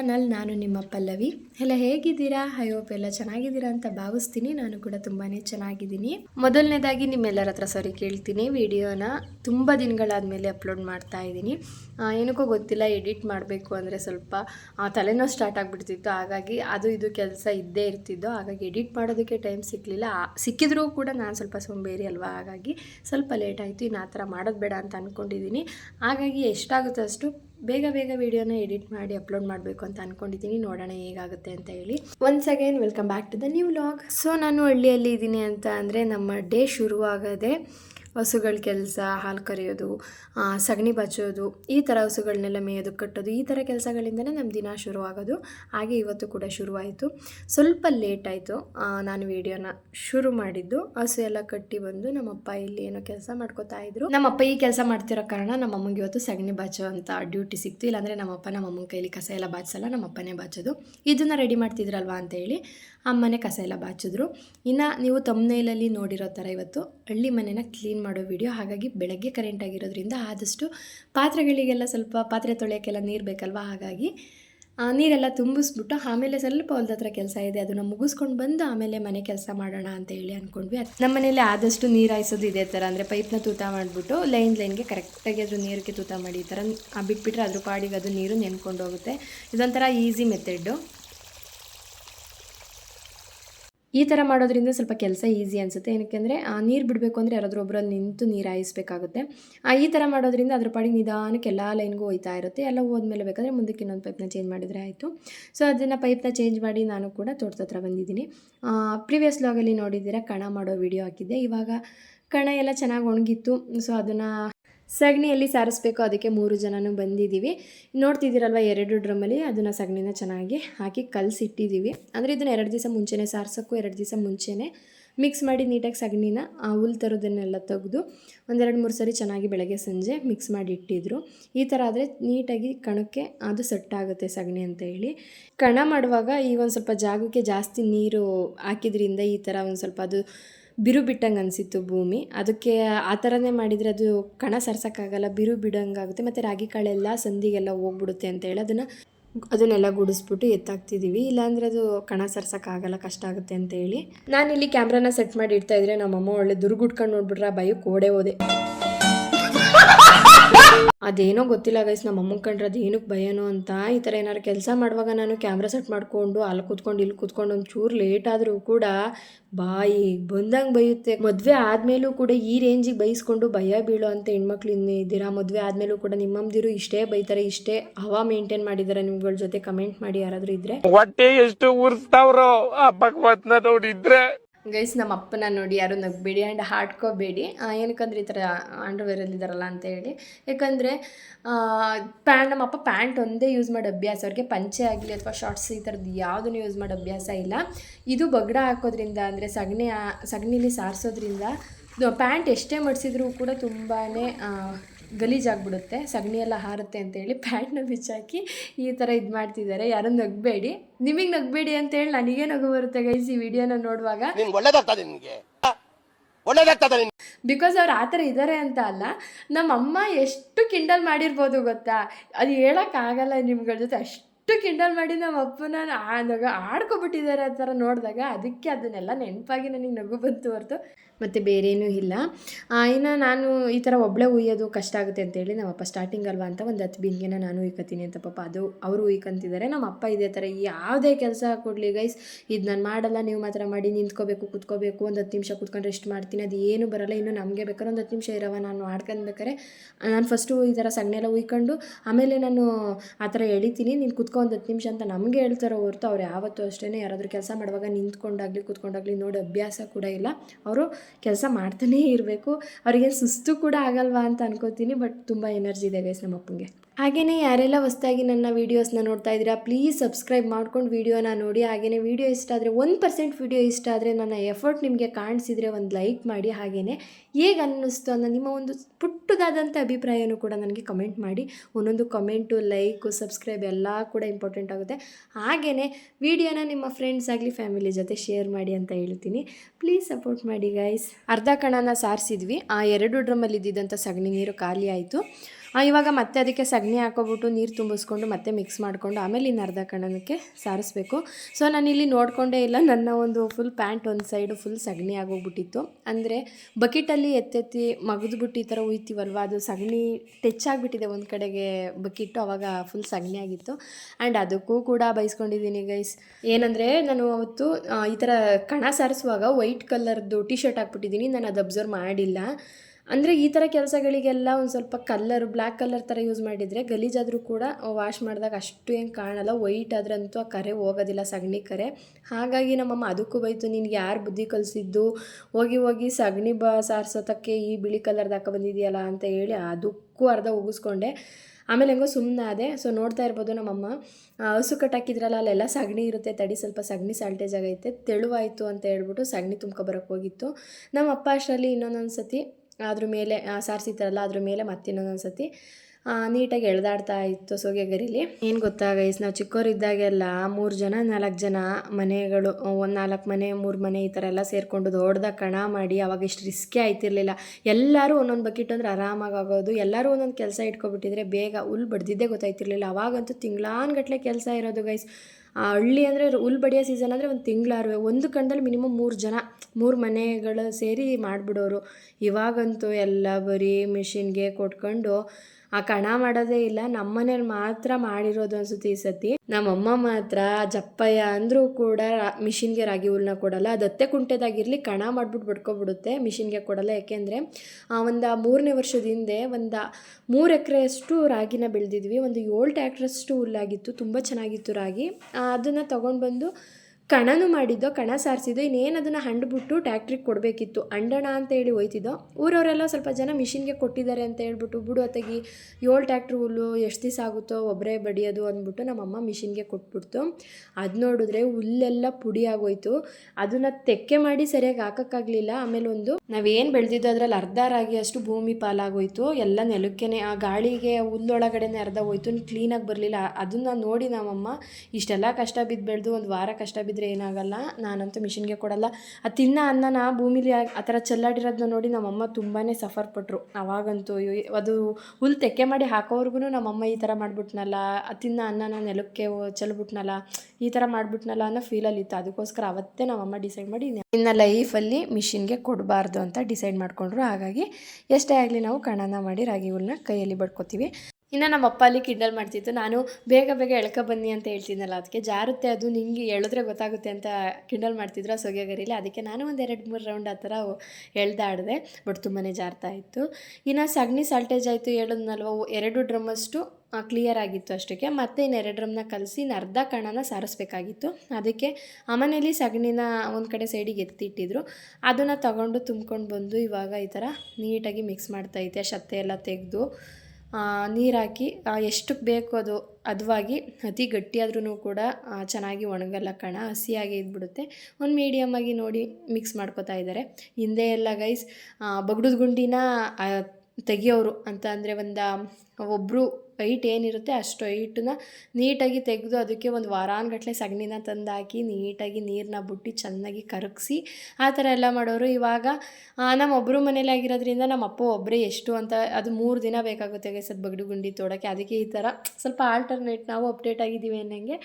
Channel ನಾನು ನಿಮ್ಮ ಪಲ್ಲವಿ. ಎಲ್ಲ ಹೇಗಿದ್ದೀರಾ? ಐ ಹೋಪ್ ಎಲ್ಲ ಚೆನ್ನಾಗಿದ್ದೀರಾ ಅಂತ ಭಾವಿಸ್ತೀನಿ. ನಾನು ಕೂಡ ತುಂಬಾ ಚೆನ್ನಾಗಿದ್ದೀನಿ. ಮೊದಲನೇದಾಗಿ ನಿಮ್ಮೆಲ್ಲರ ಹತ್ರ ಸಾರಿ ಕೇಳ್ತೀನಿ. ವಿಡಿಯೋನ ತುಂಬ ದಿನಗಳಾದಮೇಲೆ ಅಪ್ಲೋಡ್ ಮಾಡ್ತಾ ಇದ್ದೀನಿ. ಏನಕ್ಕೂ ಗೊತ್ತಿಲ್ಲ ಎಡಿಟ್ ಮಾಡಬೇಕು ಅಂದರೆ ಸ್ವಲ್ಪ ತಲೆನೋ ಸ್ಟಾರ್ಟ್ ಆಗಿಬಿಡ್ತಿತ್ತು. ಹಾಗಾಗಿ ಅದು ಇದು ಕೆಲಸ ಇದ್ದೇ ಇರ್ತಿದ್ದು ಹಾಗಾಗಿ ಎಡಿಟ್ ಮಾಡೋದಕ್ಕೆ ಟೈಮ್ ಸಿಕ್ಕಲಿಲ್ಲ ಸಿಕ್ಕಿದ್ರೂ ಕೂಡ ನಾನು ಸ್ವಲ್ಪ ಸೋಂಬೇರಿ ಅಲ್ವಾ? ಹಾಗಾಗಿ ಸ್ವಲ್ಪ ಲೇಟ್ ಆಯಿತು. ಇನ್ನು ಆ ಥರ ಮಾಡೋದು ಬೇಡ ಅಂತ ಅಂದ್ಕೊಂಡಿದ್ದೀನಿ ಹಾಗಾಗಿ ಎಷ್ಟಾಗುತ್ತೋ ಅಷ್ಟು ಬೇಗ ಬೇಗ ವಿಡಿಯೋನ ಎಡಿಟ್ ಮಾಡಿ ಅಪ್ಲೋಡ್ ಮಾಡಬೇಕು ಅಂತ ಅಂದ್ಕೊಂಡಿದ್ದೀನಿ ನೋಡೋಣ ಹೇಗಾಗುತ್ತೆ ಅಂತ ಹೇಳಿ. Once again welcome back to the new vlog so ನಾನು ಹಳ್ಳಿಯಲ್ಲಿ ಇದ್ದೀನಿ ಅಂತ ಅಂದರೆ ನಮ್ಮ ಡೇ ಶುರುವಾಗದೆ ಹಸುಗಳ ಕೆಲಸ, ಹಾಲು ಕರೆಯೋದು ಸಗಣಿ ಬಚ್ಚೋದು ಈ ಥರ ಹಸುಗಳನ್ನೆಲ್ಲ ಮೇಯೋದು, ಕಟ್ಟೋದು, ಈ ಥರ ಕೆಲಸಗಳಿಂದನೇ ನಮ್ಮ ದಿನ ಶುರುವಾಗೋದು. ಹಾಗೆ ಇವತ್ತು ಕೂಡ ಶುರುವಾಯಿತು. ಸ್ವಲ್ಪ ಲೇಟ್ ಆಯಿತು ನಾನು ವಿಡಿಯೋನ ಶುರು ಮಾಡಿದ್ದು. ಹಸು ಎಲ್ಲ ಕಟ್ಟಿ ಬಂದು ನಮ್ಮಪ್ಪ ಇಲ್ಲಿ ಏನೋ ಕೆಲಸ ಮಾಡ್ಕೋತಾ ಇದ್ರು. ನಮ್ಮಪ್ಪ ಈ ಕೆಲಸ ಮಾಡ್ತಿರೋ ಕಾರಣ ನಮ್ಮಮ್ಮಂಗೆ ಇವತ್ತು ಸಗಣಿ ಬಾಚೋ ಅಂತ ಡ್ಯೂಟಿ ಸಿಕ್ತು. ಇಲ್ಲಾಂದರೆ ನಮ್ಮಪ್ಪ ನಮ್ಮಮ್ಮನ ಕೈಲಿ ಕಸ ಎಲ್ಲ ಬಾಚಲ್ಲ ನಮ್ಮಪ್ಪನೇ ಬಾಚೋದು. ಇದನ್ನು ರೆಡಿ ಮಾಡ್ತಿದ್ರಲ್ವಾ ಅಂತೇಳಿ ಅಮ್ಮನೇ ಕಸ ಎಲ್ಲ ಬಾಚಿದ್ರು. ಇನ್ನು ನೀವು ತಮ್ಮನೇಲಲ್ಲಿ ನೋಡಿರೋ ಥರ ಇವತ್ತು ಹಳ್ಳಿ ಮನೆನ ಕ್ಲೀನ್ ಮಾಡೋ ವಿಡಿಯೋ ಹಾಗಾಗಿ ಬೆಳಗ್ಗೆ ಕರೆಂಟ್ ಆಗಿರೋದ್ರಿಂದ ಆದಷ್ಟು ಪಾತ್ರೆಗಳಿಗೆಲ್ಲ ಸ್ವಲ್ಪ ಪಾತ್ರೆ ತೊಳೆಯೋಕ್ಕೆಲ್ಲ ನೀರು ಬೇಕಲ್ವಾ? ಹಾಗಾಗಿ ನೀರೆಲ್ಲ ತುಂಬಿಸ್ಬಿಟ್ಟು ಆಮೇಲೆ ಸ್ವಲ್ಪ ಹೊಲ್ದ ಹತ್ರ ಕೆಲಸ ಇದೆ, ಅದನ್ನು ಮುಗಿಸ್ಕೊಂಡು ಬಂದು ಆಮೇಲೆ ಮನೆ ಕೆಲಸ ಮಾಡೋಣ ಅಂತ ಹೇಳಿ ಅಂದ್ಕೊಂಡ್ವಿ ನಮ್ಮ ಮನೇಲಿ ಆದಷ್ಟು ನೀರು ಹಾಯಿಸೋದು ಇದೇ ಥರ ಅಂದರೆ ಪೈಪ್ನ ತೂತ ಮಾಡಿಬಿಟ್ಟು ಲೈನ್ ಲೈನ್ಗೆ ಕರೆಕ್ಟಾಗಿ ಅದ್ರ ನೀರಿಗೆ ತೂತ ಮಾಡಿ ಈ ಥರ ಬಿಟ್ಬಿಟ್ರೆ ಅದ್ರ ಪಾಡಿಗೆ ಅದು ನೀರು ನೆನ್ಕೊಂಡು ಹೋಗುತ್ತೆ. ಇದೊಂಥರ ಈಸಿ ಮೆಥಡ್ಡು ಈ ಥರ ಮಾಡೋದ್ರಿಂದ ಸ್ವಲ್ಪ ಕೆಲಸ ಈಸಿ ಅನಿಸುತ್ತೆ. ಏನಕ್ಕೆ ಆ ನೀರು ಬಿಡಬೇಕು ಅಂದರೆ ಯಾರಾದರೂ ಒಬ್ಬರಲ್ಲಿ ನಿಂತು ನೀರು ಹಾಯಿಸ್ಬೇಕಾಗುತ್ತೆ. ಈ ಥರ ಮಾಡೋದ್ರಿಂದ ಅದ್ರ ಪಾಡಿಗೆ ನಿಧಾನಕ್ಕೆ ಎಲ್ಲ ಲೈನ್ಗೂ ಹೋಯ್ತಾ ಇರುತ್ತೆ. ಎಲ್ಲ ಹೋದ್ಮೇಲೆ ಬೇಕಾದರೆ ಮುಂದಕ್ಕೆ ಇನ್ನೊಂದು ಪೈಪ್ನ ಚೇಂಜ್ ಮಾಡಿದರೆ ಆಯಿತು. ಸೊ ಅದನ್ನು ಪೈಪ್ನ ಚೇಂಜ್ ಮಾಡಿ ನಾನು ಕೂಡ ತೋಟದ ಹತ್ರ ಬಂದಿದ್ದೀನಿ. ಪ್ರಿವಿಯಸ್ ಲಾಗಲ್ಲಿ ನೋಡಿದ್ದೀರಾ, ಕಣ ಮಾಡೋ ವಿಡಿಯೋ ಹಾಕಿದ್ದೆ. ಇವಾಗ ಕಣ ಎಲ್ಲ ಚೆನ್ನಾಗಿ ಒಣಗಿತ್ತು. ಸೊ ಅದನ್ನು ಸಗಣಿಯಲ್ಲಿ ಸಾರಿಸ್ಬೇಕು, ಅದಕ್ಕೆ ಮೂರು ಜನನೂ ಬಂದಿದ್ದೀವಿ. ನೋಡ್ತಿದ್ದೀರಲ್ವ, ಎರಡು ಡ್ರಮ್ಮಲ್ಲಿ ಅದನ್ನು ಸಗಣಿನ ಚೆನ್ನಾಗಿ ಹಾಕಿ ಕಲಸಿಟ್ಟಿದ್ದೀವಿ. ಅಂದರೆ ಇದನ್ನು ಎರಡು ದಿವಸ ಮುಂಚೆನೇ ಸಾರಿಸೋಕ್ಕೂ ಎರಡು ದಿವಸ ಮುಂಚೆನೇ ಮಿಕ್ಸ್ ಮಾಡಿ ನೀಟಾಗಿ ಸಗಣಿನ ಆ ಹುಲ್ ತರೋದನ್ನೆಲ್ಲ ತೆಗೆದು ಒಂದೆರಡು ಮೂರು ಸರಿ ಚೆನ್ನಾಗಿ ಬೆಳಗ್ಗೆ ಸಂಜೆ ಮಿಕ್ಸ್ ಮಾಡಿ ಇಟ್ಟಿದ್ರು. ಈ ಥರ ಆದರೆ ನೀಟಾಗಿ ಕಣಕ್ಕೆ ಅದು ಸೆಟ್ ಆಗುತ್ತೆ ಸಗಣಿ ಅಂತ ಹೇಳಿ. ಕಣ ಮಾಡುವಾಗ ಈ ಒಂದು ಸ್ವಲ್ಪ ಜಾಗಕ್ಕೆ ಜಾಸ್ತಿ ನೀರು ಹಾಕಿದ್ರಿಂದ ಈ ಥರ ಒಂದು ಸ್ವಲ್ಪ ಅದು ಬಿರು ಬಿಟ್ಟಂಗೆ ಅನಿಸಿತ್ತು ಭೂಮಿ. ಅದಕ್ಕೆ ಆ ಥರನೇ ಮಾಡಿದರೆ ಅದು ಕಣ ಸರ್ಸೋಕ್ಕಾಗಲ್ಲ ಬಿರು ಬಿಡಂಗಾಗುತ್ತೆ ಮತ್ತು ರಾಗಿ ಕಾಳೆಲ್ಲ ಸಂದಿಗೆಲ್ಲ ಹೋಗ್ಬಿಡುತ್ತೆ ಅಂತ ಹೇಳಿ ಅದನ್ನು ಅದನ್ನೆಲ್ಲ ಗುಡಿಸ್ಬಿಟ್ಟು ಎತ್ತಾಕ್ತಿದ್ದೀವಿ ಇಲ್ಲಾಂದರೆ ಅದು ಕಣ ಸರ್ಸೋಕ್ಕಾಗಲ್ಲ, ಕಷ್ಟ ಆಗುತ್ತೆ ಅಂತ ಹೇಳಿ. ನಾನಿಲ್ಲಿ ಕ್ಯಾಮ್ರಾನ ಸೆಟ್ ಮಾಡಿ ಇಡ್ತಾ ಇದ್ರೆ ನಮ್ಮಮ್ಮ ಒಳ್ಳೆ ದುರ್ಗುಡ್ಕೊಂಡು ನೋಡ್ಬಿಟ್ರೆ ಆ ಭಯಕ್ಕೆ ಓಡೇ ಹೋದೆ. ಅದೇನೋ ಗೊತ್ತಿಲ್ಲ ಗೈಸ್ ನಮ್ಮ ಕಂಡ್ರೆ ಅದು ಏನಕ್ಕೆ ಭಯನೋ ಅಂತ ಈ ಥರ ಏನಾದ್ರು ಕೆಲಸ ಮಾಡುವಾಗ ನಾನು ಕ್ಯಾಮ್ರಾ ಸೆಟ್ ಮಾಡಿಕೊಂಡು ಅಲ್ಲಿ ಕೂತ್ಕೊಂಡು ಇಲ್ಲಿ ಕೂತ್ಕೊಂಡು ಒಂಚೂರು ಲೇಟ್ ಆದರೂ ಕೂಡ ಬಾಯಿ ಬಂದಂಗೆ ಬೈಯುತ್ತೆ. ಮದುವೆ ಆದಮೇಲೂ ಕೂಡ ಈ ರೇಂಜಿಗೆ ಬೈಸ್ಕೊಂಡು ಭಯ ಬೀಳೋ ಅಂತ ಹೆಣ್ಮಕ್ಳು ಇನ್ನೇ ಇದ್ದೀರಾ? ಮದುವೆ ಆದಮೇಲೂ ಕೂಡ ನಿಮ್ಮಮ್ಮದಿರು ಇಷ್ಟೇ ಬೈತಾರೆ, ಇಷ್ಟೇ ಹವಾ ಮೇಂಟೈನ್ ಮಾಡಿದ್ದಾರೆ ನಿಮ್ಗಳ ಜೊತೆ ಕಮೆಂಟ್ ಮಾಡಿ ಯಾರಾದರೂ ಇದ್ರೆ. ಹೊಟ್ಟೆ ಎಷ್ಟು ಉರ್ಸ್ತಾವ್ರೋ ಆ ಭಗವತ್ನ ನೋಡಿದ್ರೆ. ಗೈಸ್ ನಮ್ಮ ಅಪ್ಪನ ನೋಡಿ ಯಾರು ನಗಬೇಡಿ ಆ್ಯಂಡ್ ಹಾಡ್ಕೋಬೇಡಿ. ಏನಕ್ಕಂದ್ರೆ ಈ ಥರ ಅಂಡರ್ವೇರಲ್ಲಿ ಇದ್ದಾರಲ್ಲ ಅಂತ ಹೇಳಿ. ಯಾಕಂದರೆ ಪ್ಯಾಂಟ್ ನಮ್ಮ ಅಪ್ಪ ಪ್ಯಾಂಟ್ ಒಂದೇ ಯೂಸ್ ಮಾಡೋ ಅಭ್ಯಾಸ. ಅವ್ರಿಗೆ ಪಂಚೆ ಆಗಲಿ ಅಥವಾ ಶಾರ್ಟ್ಸ್ ಈ ಥರದ್ದು ಯಾವುದನ್ನು ಯೂಸ್ ಮಾಡೋ ಅಭ್ಯಾಸ ಇಲ್ಲ. ಇದು ಬಗ್ಡ ಹಾಕೋದ್ರಿಂದ ಅಂದರೆ ಸಗಣಿ ಸಗಣಿಲಿ ಸಾರಿಸೋದ್ರಿಂದ, ಪ್ಯಾಂಟ್ ಎಷ್ಟೇ ಮಡಿಸಿದ್ರೂ ಕೂಡ ತುಂಬಾ ಗಲೀಜಾಗ್ಬಿಡುತ್ತೆ ಸಗಣಿ ಎಲ್ಲ ಹಾರುತ್ತೆ ಅಂತೇಳಿ ಪ್ಯಾಂಟ್ನ ಬಿಚ್ಚಾಕಿ ಈ ಥರ ಇದು ಮಾಡ್ತಿದ್ದಾರೆ. ಯಾರೂ ನಗಬೇಡಿ. ನಿಮಗೆ ನಗಬೇಡಿ ಅಂತೇಳಿ ನನಗೆ ನಗು ಬರುತ್ತೆ ಗೈಸ್ ಈ ವಿಡಿಯೋನ ನೋಡುವಾಗ. ನಿನ್ಗೆ ಬಿಕಾಸ್ ಅವ್ರು ಆ ಥರ ಇದ್ದಾರೆ ಅಂತ ಅಲ್ಲ ನಮ್ಮಮ್ಮ ಎಷ್ಟು ಕಿಂಡಲ್ ಮಾಡಿರ್ಬೋದು ಗೊತ್ತಾ? ಅದು ಹೇಳೋಕ್ಕಾಗಲ್ಲ ನಿಮ್ಗಳ ಜೊತೆ. ಅಷ್ಟು ಕಿಂಡಲ್ ಮಾಡಿ ನಮ್ಮ ಅಪ್ಪನ ಆಡ್ಕೊಬಿಟ್ಟಿದ್ದಾರೆ ಆ ಥರ ನೋಡಿದಾಗ ಅದಕ್ಕೆ ಅದನ್ನೆಲ್ಲ ನೆನಪಾಗಿ ನನಗೆ ನಗು ಬಂತು ಹೊರತು. ಮತ್ತು ಬೇರೇನೂ ಇಲ್ಲ. ಇನ್ನು ನಾನು ಈ ಥರ ಒಬ್ಬಳೇ ಉಯ್ಯೋದು ಕಷ್ಟ ಆಗುತ್ತೆ ಅಂತೇಳಿ ನಮ್ಮ ಅಪ್ಪ ಸ್ಟಾರ್ಟಿಂಗ್ ಅಲ್ವಾ ಅಂತ ಒಂದು ಹತ್ತು ಬಿಂದಿಗೆನ ನಾನು ಉಯ್ಕೊತೀನಿ ಅಂತ ಪಾಪ ಅದು ಅವರು ಉಯ್ಕೊಂತಿದ್ದಾರೆ. ನಮ್ಮ ಅಪ್ಪ ಇದೇ ಥರ ಯಾವುದೇ ಕೆಲಸ ಕೊಡಲಿ ಗೈಸ್ ಇದು ನಾನು ಮಾಡಲ್ಲ, ನೀವು ಮಾತ್ರ ಮಾಡಿ, ನಿಂತ್ಕೋಬೇಕು, ಕುತ್ಕೋಬೇಕು, ಒಂದು ಹತ್ತು ನಿಮಿಷ ಕುತ್ಕೊಂಡು ರೆಸ್ಟ್ ಮಾಡ್ತೀನಿ, ಅದು ಏನು ಬರಲ್ಲ, ಇನ್ನು ನಮಗೆ ಬೇಕಾದ್ರೆ ಒಂದು ಹತ್ತು ನಿಮಿಷ ಇರೋವ, ನಾನು ಮಾಡ್ಕೊಬೇಕಾರೆ ನಾನು ಫಸ್ಟು ಈ ಥರ ಸಣ್ಣೆಲ್ಲ ಉಯ್ಕೊಂಡು, ಆಮೇಲೆ ನಾನು ಆ ಥರ ಎಳಿತೀನಿ, ನೀನು ಕುತ್ಕೊ ಒಂದು ಹತ್ತು ನಿಮಿಷ ಅಂತ ನಮಗೆ ಹೇಳ್ತಾರೋ ಹೊರತು ಅವ್ರು ಯಾವತ್ತೂ ಅಷ್ಟೇ ಯಾರಾದರೂ ಕೆಲಸ ಮಾಡುವಾಗ ನಿಂತ್ಕೊಂಡಾಗಲಿ, ಕುತ್ಕೊಂಡಾಗಲಿ ನೋಡಿ ಅಭ್ಯಾಸ ಕೂಡ ಇಲ್ಲ. ಅವರು ಕೆಲಸ ಮಾಡ್ತಾನೇ ಇರಬೇಕು. ಅವರಿಗೆ ಸುಸ್ತು ಕೂಡ ಆಗಲ್ವಾ ಅಂತ ಅನ್ಕೋತೀನಿ ಬಟ್ ತುಂಬ ಎನರ್ಜಿ ಇದೆ ಗೈಸ್ ನಮ್ಮ ಅಪ್ಪಂಗೆ ಹಾಗೆಯೇ ಯಾರೆಲ್ಲ ಹೊಸದಾಗಿ ನನ್ನ ವೀಡಿಯೋಸ್ನ ನೋಡ್ತಾ ಇದ್ದೀರಾ ಪ್ಲೀಸ್ ಸಬ್ಸ್ಕ್ರೈಬ್ ಮಾಡ್ಕೊಂಡು ವೀಡಿಯೋನ ನೋಡಿ. ಹಾಗೆಯೇ ವೀಡಿಯೋ ಇಷ್ಟ ಆದರೆ ಒಂದು ಪರ್ಸೆಂಟ್ ವೀಡಿಯೋ ಇಷ್ಟ ಆದರೆ ನನ್ನ ಎಫರ್ಟ್ ನಿಮಗೆ ಕಾಣಿಸಿದರೆ ಒಂದು ಲೈಕ್ ಮಾಡಿ. ಹಾಗೆಯೇ ಹೇಗೆ ಅನ್ನಿಸ್ತು ಅನ್ನೋ ನಿಮ್ಮ ಒಂದು ಪುಟ್ಟದಾದಂಥ ಅಭಿಪ್ರಾಯನೂ ಕೂಡ ನನಗೆ ಕಮೆಂಟ್ ಮಾಡಿ. ಒಂದೊಂದು ಕಮೆಂಟು ಲೈಕು ಸಬ್ಸ್ಕ್ರೈಬ್ ಎಲ್ಲ ಕೂಡ ಇಂಪಾರ್ಟೆಂಟ್ ಆಗುತ್ತೆ. ಹಾಗೆಯೇ ವಿಡಿಯೋನ ನಿಮ್ಮ ಫ್ರೆಂಡ್ಸ್ ಆಗಲಿ ಫ್ಯಾಮಿಲಿ ಜೊತೆ ಶೇರ್ ಮಾಡಿ ಅಂತ ಹೇಳ್ತೀನಿ. ಪ್ಲೀಸ್ ಸಪೋರ್ಟ್ ಮಾಡಿ ಗೈಸ್ ಅರ್ಧ ಕಣನ ಸಾರಿಸಿದ್ವಿ. ಆ ಎರಡು ಡ್ರಮ್ಮಲ್ಲಿ ಇದ್ದಿದ್ದಂಥ ಸಗಣಿ ನೀರು ಖಾಲಿ ಆಯಿತು. ಇವಾಗ ಮತ್ತೆ ಅದಕ್ಕೆ ಸಗಣಿ ಹಾಕೋಬಿಟ್ಟು ನೀರು ತುಂಬಿಸ್ಕೊಂಡು ಮತ್ತೆ ಮಿಕ್ಸ್ ಮಾಡಿಕೊಂಡು ಆಮೇಲೆ ಇನ್ನು ಅರ್ಧ ಕಣನಕ್ಕೆ ಸಾರಿಸ್ಬೇಕು. ಸೊ ನಾನಿಲ್ಲಿ ನೋಡಿಕೊಂಡೇ ಇಲ್ಲ. ನನ್ನ ಒಂದು ಫುಲ್ ಪ್ಯಾಂಟ್ ಒಂದು ಸೈಡು ಫುಲ್ ಸಗಣಿ ಆಗೋಗ್ಬಿಟ್ಟಿತ್ತು. ಅಂದರೆ ಬಕೆಟಲ್ಲಿ ಎತ್ತೆತ್ತಿ ಮಗದ್ಬಿಟ್ಟು ಈ ಥರ ಉಯ್ತೀವಲ್ವ? ಅದು ಸಗಣಿ ಟೆಚ್ ಆಗಿಬಿಟ್ಟಿದೆ ಒಂದು ಕಡೆಗೆ ಬಕೆಟು, ಅವಾಗ ಫುಲ್ ಸಗಣಿ ಆಗಿತ್ತು. ಆ್ಯಂಡ್ ಅದಕ್ಕೂ ಕೂಡ ಬೈಸ್ಕೊಂಡಿದ್ದೀನಿ ಗೈಸ್ ಏನಂದರೆ ನಾನು ಅವತ್ತು ಈ ಥರ ಕಣ ಸಾರಿಸುವಾಗ ವೈಟ್ ಕಲರ್ದು ಟಿ ಶರ್ಟ್ ಹಾಕ್ಬಿಟ್ಟಿದ್ದೀನಿ ನಾನು ಅದು ಅಬ್ಸರ್ವ್ ಮಾಡಿಲ್ಲ. ಅಂದರೆ ಈ ಥರ ಕೆಲಸಗಳಿಗೆಲ್ಲ ಒಂದು ಸ್ವಲ್ಪ ಕಲ್ಲರ್ ಬ್ಲ್ಯಾಕ್ ಕಲರ್ ಥರ ಯೂಸ್ ಮಾಡಿದರೆ ಗಲೀಜಾದರೂ ಕೂಡ ವಾಶ್ ಮಾಡಿದಾಗ ಅಷ್ಟು ಏನು ಕಾಣಲ್ಲ. ವೈಟ್ ಆದ್ರಂತೂ ಆ ಕರೆ ಹೋಗೋದಿಲ್ಲ ಸಗಣಿ ಕರೆ. ಹಾಗಾಗಿ ನಮ್ಮಮ್ಮ ಅದಕ್ಕೂ ಬೈತು ನಿನ್ಗೆ ಯಾರು ಬುದ್ಧಿ ಕಲಿಸಿದ್ದು? ಹೋಗಿ ಹೋಗಿ ಸಗಣಿ ಬ, ಸಾರ್ಸೋತಕ್ಕೆ ಈ ಬಿಳಿ ಕಲರ್ದು ಹಾಕೊ ಬಂದಿದೆಯಲ್ಲ ಅಂತ ಹೇಳಿ ಅದಕ್ಕೂ ಅರ್ಧ ಉಗಿಸ್ಕೊಂಡೆ. ಆಮೇಲೆ ಹೆಂಗೋ ಸುಮ್ಮನೆ ಅದೇ ಸೊ ನೋಡ್ತಾ ಇರ್ಬೋದು ನಮ್ಮಮ್ಮ ಹಸು ಕಟ್ಟಾಕಿದ್ರಲ್ಲ, ಅಲ್ಲೆಲ್ಲ ಸಗಣಿ ಇರುತ್ತೆ. ತಡಿ ಸ್ವಲ್ಪ ಸಗಣಿ ಸಾಲ್ಟೇಜ್ ಆಗೈತೆ. ತೆಳುವಾಯಿತು ಅಂತ ಹೇಳ್ಬಿಟ್ಟು ಸಗಣಿ ತುಂಬ್ಕೊಬರಕ್ಕೆ ಹೋಗಿತ್ತು. ನಮ್ಮ ಅಪ್ಪ ಅಷ್ಟರಲ್ಲಿ ಇನ್ನೊಂದೊಂದು ಸತಿ ಅದ್ರ ಮೇಲೆ ಸಾರಿಸಿತ್ತಾರಲ್ಲ ಅದ್ರ ಮೇಲೆ ಮತ್ತೆ ಇನ್ನೊಂದೊಂದು ಸತಿ ನೀಟಾಗಿ ಎಳ್ದಾಡ್ತಾ ಇತ್ತು ಸೋಗೆ ಗರಿಲಿ ಏನು ಗೊತ್ತಾ ಗೈಸ್ ನಾವು ಚಿಕ್ಕವರಿದ್ದಾಗೆಲ್ಲ ಮೂರು ಜನ, ನಾಲ್ಕು ಜನ ಮನೆಗಳು, ಒಂದು ನಾಲ್ಕು ಮನೆ, ಮೂರು ಮನೆ ಈ ಥರ ಎಲ್ಲ ಸೇರಿಕೊಂಡು ದೊಡ್ಡದಾಗ ಕಣ ಮಾಡಿ ಅವಾಗ ಇಷ್ಟು ರಿಸ್ಕೇ ಆಯ್ತಿರಲಿಲ್ಲ. ಎಲ್ಲರೂ ಒಂದೊಂದು ಬಕೆಟ್ ಅಂದ್ರೆ ಆರಾಮಾಗಿ ಆಗೋದು. ಎಲ್ಲರೂ ಒಂದೊಂದು ಕೆಲಸ ಇಟ್ಕೊಬಿಟ್ಟಿದ್ರೆ ಬೇಗ ಹುಲ್ ಬಡ್ದಿದ್ದೇ ಗೊತ್ತಾಯ್ತಿರ್ಲಿಲ್ಲ. ಅವಾಗಂತೂ ತಿಂಗ್ಳಾನ್ಗಟ್ಲೆ ಕೆಲಸ ಇರೋದು ಗೈಸ್ ಆ ಹಳ್ಳಿ ಅಂದರೆ ಹುಲ್ ಬಡಿಯೋ ಸೀಸನ್ ಅಂದರೆ ಒಂದು ತಿಂಗಳಾರು ಒಂದು ಕಣದಲ್ಲಿ ಮಿನಿಮಮ್ ಮೂರು ಜನ, ಮೂರು ಮನೆಗಳು ಸೇರಿ ಮಾಡಿಬಿಡೋರು. ಇವಾಗಂತೂ ಎಲ್ಲ ಬರೀ ಮಿಷಿನ್ಗೆ ಕೊಟ್ಕೊಂಡು ಆ ಕಣ ಮಾಡೋದೇ ಇಲ್ಲ ನಮ್ಮ ಮನೇಲಿ ಮಾತ್ರ ಮಾಡಿರೋದು ಅನ್ಸುತ್ತೆ ಈ ಸತಿ. ನಮ್ಮಮ್ಮ ಮಾತ್ರ ಜಪ್ಪಯ್ಯ ಅಂದರೂ ಕೂಡ ಮಿಷಿನ್ಗೆ ರಾಗಿ ಹುಲ್ನ ಕೊಡಲ್ಲ. ಅದು ಹತ್ತೆ ಕುಂಟೆದಾಗಿರಲಿ ಕಣ ಮಾಡ್ಬಿಟ್ಟು ಬಡ್ಕೊಬಿಡುತ್ತೆ ಮಿಷಿನ್ಗೆ ಕೊಡಲ್ಲ. ಯಾಕೆಂದರೆ ಒಂದು ಮೂರನೇ ವರ್ಷದ ಹಿಂದೆ ಒಂದು ಮೂರು ಎಕರೆಯಷ್ಟು ರಾಗಿನ ಬೆಳೆದಿದ್ವಿ. ಒಂದು ಏಳು ಟ್ಯಾಕ್ಟ್ರಷ್ಟು ಹುಲ್ಲಾಗಿತ್ತು. ತುಂಬ ಚೆನ್ನಾಗಿತ್ತು ರಾಗಿ. ಅದನ್ನು ತೊಗೊಂಡು ಬಂದು ಕಣನೂ ಮಾಡಿದ್ದೋ, ಕಣ ಸಾರಿಸಿದ್ದೋ ಇನ್ನೇನು ಅದನ್ನು ಹಂಡ್ಬಿಟ್ಟು ಟ್ಯಾಕ್ಟ್ರಿಗೆ ಕೊಡಬೇಕಿತ್ತು. ಅಂಡಣ ಅಂತ ಹೇಳಿ ಹೋಯ್ತಿದ್ದೋ, ಊರವರೆಲ್ಲ ಸ್ವಲ್ಪ ಜನ ಮಿಷಿನ್ಗೆ ಕೊಟ್ಟಿದ್ದಾರೆ ಅಂತ ಹೇಳ್ಬಿಟ್ಟು, ಬಿಡು ಅತ್ತಗಿ, ಏಳು ಟ್ಯಾಕ್ಟ್ರ್ ಹುಲ್ಲು ಎಷ್ಟು ದಿವಸ ಆಗುತ್ತೋ ಒಬ್ಬರೇ ಬಡಿಯೋದು, ಅಂದ್ಬಿಟ್ಟು ನಮ್ಮಮ್ಮ ಮಿಷಿನ್ಗೆ ಕೊಟ್ಬಿಡ್ತು. ಅದು ನೋಡಿದ್ರೆ ಹುಲ್ಲೆಲ್ಲ ಪುಡಿ ಆಗೋಯ್ತು. ಅದನ್ನು ತೆಕ್ಕೆ ಮಾಡಿ ಸರಿಯಾಗಿ ಹಾಕೋಕ್ಕಾಗಲಿಲ್ಲ. ಆಮೇಲೆ ಒಂದು, ನಾವೇನು ಬೆಳೆದಿದ್ದು ಅದರಲ್ಲಿ ಅರ್ಧ ರಾಗಿ ಅಷ್ಟು ಭೂಮಿ ಪಾಲಾಗೋಯ್ತು. ಎಲ್ಲ ನೆಲಕ್ಕೇನೆ, ಆ ಗಾಳಿಗೆ ಹುಲ್ಲೊಳಗಡೆನೆ ಅರ್ಧ ಹೋಯ್ತು. ಕ್ಲೀನಾಗಿ ಬರಲಿಲ್ಲ. ಅದನ್ನು ನೋಡಿ ನಮ್ಮಮ್ಮ, ಇಷ್ಟೆಲ್ಲ ಕಷ್ಟ ಬಿದ್ದು ಬೆಳೆದು, ಒಂದು ವಾರ ಕಷ್ಟ ಬಿದ್ದರೆ ಏನಾಗಲ್ಲ, ನಾನಂತೂ ಮಿಷಿನ್ಗೆ ಕೊಡಲ್ಲ. ಆ ತಿನ್ನ ಅನ್ನನ ಭೂಮಿಲಿ ಆ- ಥರ ಚೆಲ್ಲಾಡಿರೋದನ್ನ ನೋಡಿ ನಮ್ಮಮ್ಮ ತುಂಬಾ ಸಫರ್ ಪಟ್ಟರು ಅವಾಗಂತೂ ಅದು ಹುಲ್ ತೆಕ್ಕೆ ಮಾಡಿ ಹಾಕೋವ್ರಿಗೂ ನಮ್ಮಮ್ಮ ಈ ಥರ ಮಾಡಿಬಿಟ್ನಲ್ಲ ತಿನ್ನ ಅನ್ನನ ನೆಲಕ್ಕೆ ಚೆಲ್ಬಿಟ್ನಲ್ಲ, ಈ ಥರ ಮಾಡಿಬಿಟ್ನಲ್ಲ ಅನ್ನೋ ಫೀಲಲ್ಲಿ ಇತ್ತು ಅದಕ್ಕೋಸ್ಕರ ಅವತ್ತೇ ನಮ್ಮಮ್ಮ ಡಿಸೈಡ್ ಮಾಡಿ ಇನ್ನು ಲೈಫಲ್ಲಿ ಮಿಷಿನ್ಗೆ ಕೊಡಬಾರ್ದು ಅಂತ ಡಿಸೈಡ್ ಮಾಡಿಕೊಂಡ್ರು. ಹಾಗಾಗಿ ಎಷ್ಟೇ ಆಗಲಿ ನಾವು ಕಣನ ಮಾಡಿ ರಾಗಿ ಹುಲ್ನ ಕೈಯಲ್ಲಿ ಬಡ್ಕೋತೀವಿ. ಇನ್ನು ನಮ್ಮ ಅಪ್ಪ ಅಲ್ಲಿ ಕಿಂಡಲ್ ಮಾಡ್ತಿತ್ತು. ನಾನು ಬೇಗ ಬೇಗ ಎಳ್ಕೊ ಬನ್ನಿ ಅಂತ ಹೇಳ್ತೀನಲ್ಲ ಅದಕ್ಕೆ ಜಾರುತ್ತೆ ಅದು, ನಿಂಗೆ ಎಳೆದ್ರೆ ಗೊತ್ತಾಗುತ್ತೆ ಅಂತ ಕಿಂಡಲ್ ಮಾಡ್ತಿದ್ರು ಆ ಸೊಗೆಗರಿಲಿ. ಅದಕ್ಕೆ ನಾನು ಒಂದು ಎರಡು ಮೂರು ರೌಂಡ್ ಆ ಥರ ಎಳ್ದಾಡಿದೆ ಬಟ್ ತುಂಬಾ ಜಾರ್ತಾ ಇತ್ತು. ಇನ್ನು ಸಗಣಿ ಸಾಲ್ಟೇಜ್ ಆಯಿತು ಹೇಳಿದ್ನಲ್ವ ಎರಡು ಡ್ರಮ್ಮಷ್ಟು ಕ್ಲಿಯರ್ ಆಗಿತ್ತು ಅಷ್ಟಕ್ಕೆ. ಮತ್ತೆ ಇನ್ನು ಎರಡು ಡ್ರಮ್ನ ಕಲಸಿ ಅರ್ಧ ಕಣನ ಸಾರಿಸ್ಬೇಕಾಗಿತ್ತು. ಅದಕ್ಕೆ ಆ ಸಗಣಿನ ಒಂದು ಕಡೆ ಸೈಡಿಗೆ ಎತ್ತಿಟ್ಟಿದ್ರು. ಅದನ್ನು ತಗೊಂಡು ತುಂಬ್ಕೊಂಡು ಬಂದು ಇವಾಗ ಈ ಥರ ನೀಟಾಗಿ ಮಿಕ್ಸ್ ಮಾಡ್ತಾಯಿದ್ದೆ ಶತ್ತೆ ಎಲ್ಲ ತೆಗೆದು. ನೀರು ಹಾಕಿ ಎಷ್ಟಕ್ಕೆ ಬೇಕು ಅದು ಅದುವಾಗಿ, ಅತಿ ಗಟ್ಟಿಯಾದ್ರೂ ಕೂಡ ಚೆನ್ನಾಗಿ ಒಣಗಲ್ಲ ಕಣ, ಹಸಿಯಾಗಿ ಇದ್ಬಿಡುತ್ತೆ. ಒಂದು ಮೀಡಿಯಮ್ಮಾಗಿ ನೋಡಿ ಮಿಕ್ಸ್ ಮಾಡ್ಕೊತಾ ಇದ್ದಾರೆ ಹಿಂದೆ ಎಲ್ಲ ಗೈಸ್ ಬಗ್ಡದ ಗುಂಡಿನ ತೆಗಿಯೋರು ಅಂತ ಅಂದರೆ ಒಂದು ಒಬ್ಬರು ಹೈಟ್ ಏನಿರುತ್ತೆ ಅಷ್ಟು ಐಟನ್ನ ನೀಟಾಗಿ ತೆಗೆದು ಅದಕ್ಕೆ ಒಂದು ವಾರಾನ್ಗಟ್ಲೆ ಸಗಣಿನ ತಂದಾಕಿ ನೀಟಾಗಿ ನೀರನ್ನ ಬುಟ್ಟಿ ಚೆನ್ನಾಗಿ ಕರಗಿಸಿ ಆ ಥರ ಎಲ್ಲ ಮಾಡೋರು. ಇವಾಗ ನಮ್ಮ ಒಬ್ಬರು ಮನೇಲಿ ಆಗಿರೋದ್ರಿಂದ ನಮ್ಮ ಅಪ್ಪ ಒಬ್ಬರೇ ಎಷ್ಟು ಅಂತ ಅದು ಮೂರು ದಿನ ಬೇಕಾಗುತ್ತೆ ಸದ್ ಬಗಡು ಗುಂಡಿ ತೋಡೋಕ್ಕೆ. ಅದಕ್ಕೆ ಈ ಥರ ಸ್ವಲ್ಪ ಆಲ್ಟರ್ನೇಟ್ ನಾವು ಅಪ್ಡೇಟ್ ಆಗಿದ್ದೀವಿ ಅನ್ನಂಗೆ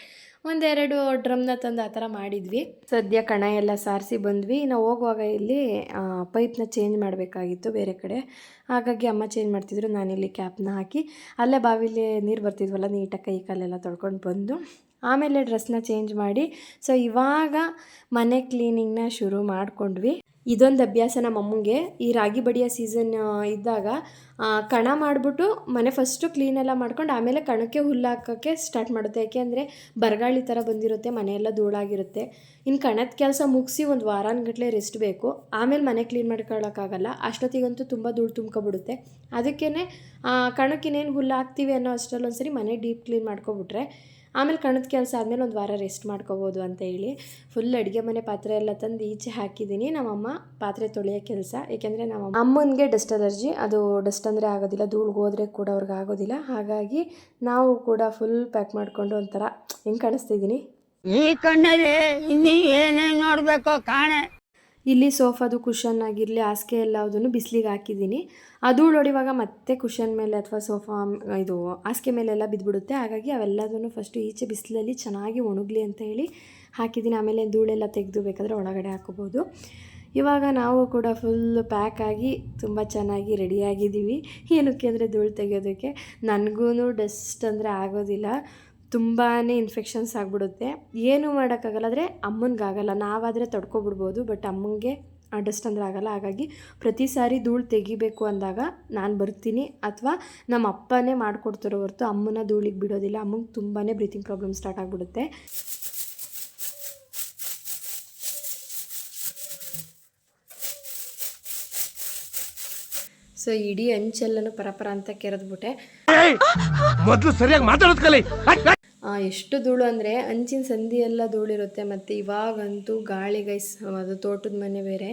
ಒಂದೆರಡು ಡ್ರಮ್ನ ತಂದು ಆ ಥರ ಮಾಡಿದ್ವಿ. ಸದ್ಯ ಕಣ ಎಲ್ಲ ಸಾರಿಸಿ ಬಂದ್ವಿ. ನಾವು ಹೋಗುವಾಗ ಇಲ್ಲಿ ಪೈಪ್ನ ಚೇಂಜ್ ಮಾಡಬೇಕಾಗಿತ್ತು ಬೇರೆ ಕಡೆ. ಹಾಗಾಗಿ ಅಮ್ಮ ಚೇಂಜ್ ಮಾಡ್ತಿದ್ರು. ನಾನಿಲ್ಲಿ ಕ್ಯಾಪ್ನ ಹಾಕಿ ಅಲ್ಲೇ ಬಾವಿಲಿ ನೀರು ಬರ್ತಿದ್ವಲ್ಲ ನೀಟಾಗಿ ಕೈ ಕಾಲೆಲ್ಲ ತೊಳ್ಕೊಂಡು ಬಂದು, ಆಮೇಲೆ ಡ್ರೆಸ್ನ ಚೇಂಜ್ ಮಾಡಿ. ಸೊ ಇವಾಗ ಮನೆ ಕ್ಲೀನಿಂಗ್ನ ಶುರು ಮಾಡಿಕೊಂಡ್ವಿ. ಇದೊಂದು ಅಭ್ಯಾಸ ನಮ್ಮ ಅಮ್ಮಂಗೆ. ಈ ರಾಗಿ ಬಡಿಯ ಸೀಸನ್ ಇದ್ದಾಗ ಕಣ ಮಾಡಿಬಿಟ್ಟು ಮನೆ ಫಸ್ಟು ಕ್ಲೀನೆಲ್ಲ ಮಾಡ್ಕೊಂಡು ಆಮೇಲೆ ಕಣಕ್ಕೆ ಹುಲ್ಲು ಹಾಕೋಕ್ಕೆ ಸ್ಟಾರ್ಟ್ ಮಾಡುತ್ತೆ. ಯಾಕೆಂದರೆ ಬರಗಾಳಿ ಥರ ಬಂದಿರುತ್ತೆ, ಮನೆಯೆಲ್ಲ ಧೂಳಾಗಿರುತ್ತೆ. ಇನ್ನು ಕಣದ ಕೆಲಸ ಮುಗಿಸಿ ಒಂದು ವಾರಾನ್ಗಟ್ಲೆ ರೆಸ್ಟ್ ಬೇಕು. ಆಮೇಲೆ ಮನೆ ಕ್ಲೀನ್ ಮಾಡ್ಕೊಳ್ಳೋಕ್ಕಾಗಲ್ಲ ಅಷ್ಟೊತ್ತಿಗಂತೂ ತುಂಬ ಧೂಳು ತುಂಬ್ಕೊಬಿಡುತ್ತೆ. ಅದಕ್ಕೇ ಕಣಕ್ಕಿನ್ನೇನು ಹುಲ್ಲು ಹಾಕ್ತೀವಿ ಅನ್ನೋ ಅಷ್ಟರಲ್ಲಿ ಒಂದ್ಸರಿ ಮನೆ ಡೀಪ್ ಕ್ಲೀನ್ ಮಾಡ್ಕೊಬಿಟ್ರೆ ಆಮೇಲೆ ಕಣದ ಕೆಲಸ ಆದಮೇಲೆ ಒಂದು ವಾರ ರೆಸ್ಟ್ ಮಾಡ್ಕೋಬೋದು ಅಂತ ಹೇಳಿ ಫುಲ್ ಅಡುಗೆ ಮನೆ ಪಾತ್ರೆ ಎಲ್ಲ ತಂದು ಈಚೆ ಹಾಕಿದ್ದೀನಿ. ನಮ್ಮಮ್ಮ ಪಾತ್ರೆ ತೊಳೆಯೋ ಕೆಲಸ. ಏಕೆಂದರೆ ನಮ್ಮ ಅಮ್ಮನಿಗೆ ಡಸ್ಟ್ ಅಲರ್ಜಿ ಅದು ಡಸ್ಟ್ ಅಂದರೆ ಆಗೋದಿಲ್ಲ. ಧೂಳು ಹೋದರೆ ಕೂಡ ಅವ್ರಿಗೆ ಆಗೋದಿಲ್ಲ. ಹಾಗಾಗಿ ನಾವು ಕೂಡ ಫುಲ್ ಪ್ಯಾಕ್ ಮಾಡಿಕೊಂಡು ಒಂಥರ ಹೆಂಗೆ ಕಾಣಿಸ್ತಿದ್ದೀನಿ ಈ ಕಣ್ಣಲ್ಲಿ ಇನ್ನೀ ಏನೇನು ನೋಡಬೇಕು ಕಾಣೆ. ಇಲ್ಲಿ ಸೋಫಾದು ಕುಷನ್ ಆಗಿರಲಿ, ಹಾಸಿಗೆ ಎಲ್ಲದನ್ನು ಬಿಸಿಲಿಗೆ ಹಾಕಿದ್ದೀನಿ. ಅದು ಹೊಡಿವಾಗ ಮತ್ತೆ ಕುಷನ್ ಮೇಲೆ ಅಥವಾ ಸೋಫಾ ಇದು ಹಾಸಿಗೆ ಮೇಲೆಲ್ಲ ಬಿದ್ದುಬಿಡುತ್ತೆ ಹಾಗಾಗಿ ಅವೆಲ್ಲದನ್ನು ಫಸ್ಟು ಈಚೆ ಬಿಸಿಲಲ್ಲಿ ಚೆನ್ನಾಗಿ ಒಣಗಲಿ ಅಂತ ಹೇಳಿ ಹಾಕಿದ್ದೀನಿ. ಆಮೇಲೆ ಧೂಳೆಲ್ಲ ತೆಗೆದು ಬೇಕಾದರೆ ಒಳಗಡೆ ಹಾಕೋಬೋದು ಇವಾಗ ನಾವು ಕೂಡ ಫುಲ್ ಪ್ಯಾಕ್ ಆಗಿ ತುಂಬ ಚೆನ್ನಾಗಿ ರೆಡಿಯಾಗಿದ್ದೀವಿ ಏನಕ್ಕೆ ಅಂದರೆ ಧೂಳು ತೆಗೆಯೋದಕ್ಕೆ. ನನಗೂ ಡಸ್ಟ್ ಅಂದರೆ ಆಗೋದಿಲ್ಲ. ತುಂಬಾ ಇನ್ಫೆಕ್ಷನ್ಸ್ ಆಗಿಬಿಡುತ್ತೆ. ಏನೂ ಮಾಡೋಕ್ಕಾಗಲ್ಲ, ಆದರೆ ಅಮ್ಮನಿಗಾಗಲ್ಲ. ನಾವಾದರೆ ತಡ್ಕೊಬಿಡ್ಬೋದು ಬಟ್ ಅಮ್ಮನಿಗೆ ಡಸ್ಟ್ ಅಂದರೆ ಆಗಲ್ಲ. ಹಾಗಾಗಿ ಪ್ರತಿ ಸಾರಿ ಧೂಳು ತೆಗಿಬೇಕು ಅಂದಾಗ ನಾನು ಬರ್ತೀನಿ. ಅಥವಾ ನಮ್ಮ ಅಪ್ಪನೇ ಮಾಡಿಕೊಡ್ತಾರೋ ಹೊರತು ಅಮ್ಮನ ಧೂಳಿಗೆ ಬಿಡೋದಿಲ್ಲ. ಅಮ್ಮಂಗೆ ತುಂಬಾ ಬ್ರೀತಿಂಗ್ ಪ್ರಾಬ್ಲಮ್ ಸ್ಟಾರ್ಟ್ ಆಗಿಬಿಡುತ್ತೆ. ಸೊ ಇಡೀ ಅಂಚೆಲ್ಲನೂ ಪರಪರ ಅಂತ ಕೆರೆದ್ಬಿಟ್ಟೆ. ಮೊದ್ಲು ಸರಿಯಾಗಿ ಮಾತಾಡೋದು ಕಲಿ. ಎಷ್ಟು ಧೂಳು ಅಂದರೆ ಅಂಚಿನ ಸಂಧಿ ಎಲ್ಲ ಧೂಳಿರುತ್ತೆ ಮತ್ತು ಇವಾಗಂತೂ ಗಾಳಿ ಗೈಸ್, ಅದು ತೋಟದ ಮನೆ ಬೇರೆ.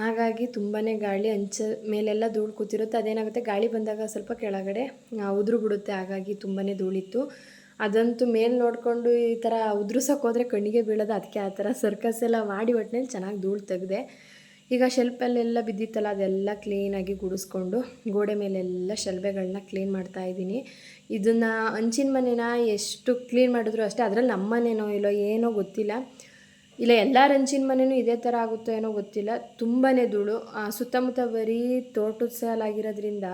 ಹಾಗಾಗಿ ತುಂಬಾ ಗಾಳಿ, ಅಂಚ ಮೇಲೆಲ್ಲ ಧೂಳು ಕೂತಿರುತ್ತೆ. ಅದೇನಾಗುತ್ತೆ, ಗಾಳಿ ಬಂದಾಗ ಸ್ವಲ್ಪ ಕೆಳಗಡೆ ಉದುರು ಬಿಡುತ್ತೆ ಹಾಗಾಗಿ ತುಂಬಾ ಧೂಳಿತ್ತು. ಅದಂತೂ ಮೇಲೆ ನೋಡಿಕೊಂಡು ಈ ಥರ ಉದುರ್ಸೋಕೆ ಹೋದರೆ ಕಣ್ಣಿಗೆ ಬೀಳೋದು. ಅದಕ್ಕೆ ಆ ಥರ ಸರ್ಕಸ್ ಎಲ್ಲ ಮಾಡಿ ಒಟ್ಟಿನಲ್ಲಿ ಚೆನ್ನಾಗಿ ಧೂಳು ತೆಗೆದೆ. ಈಗ ಶೆಲ್ಪಲ್ಲೆಲ್ಲ ಬಿದ್ದಿತ್ತಲ್ಲ, ಅದೆಲ್ಲ ಕ್ಲೀನಾಗಿ ಗುಡಿಸ್ಕೊಂಡು ಗೋಡೆ ಮೇಲೆಲ್ಲ ಶೆಲ್ಬೆಗಳನ್ನ ಕ್ಲೀನ್ ಮಾಡ್ತಾ ಇದ್ದೀನಿ. ಇದನ್ನು ಹಂಚಿನ ಮನೇನ ಎಷ್ಟು ಕ್ಲೀನ್ ಮಾಡಿದ್ರು ಅಷ್ಟೇ, ಅದರಲ್ಲಿ ನಮ್ಮ ಮನೇನೋ ಇಲ್ಲೋ ಏನೋ ಗೊತ್ತಿಲ್ಲ. ಇಲ್ಲ ಎಲ್ಲ ಹಂಚಿನ ಮನೆಯೂ ಇದೇ ಥರ ಆಗುತ್ತೋ ಏನೋ ಗೊತ್ತಿಲ್ಲ. ತುಂಬಾ ಧೂಳು ಸುತ್ತಮುತ್ತ ಬರೀ ತೋಟದ ಸಾಲಾಗಿರೋದ್ರಿಂದ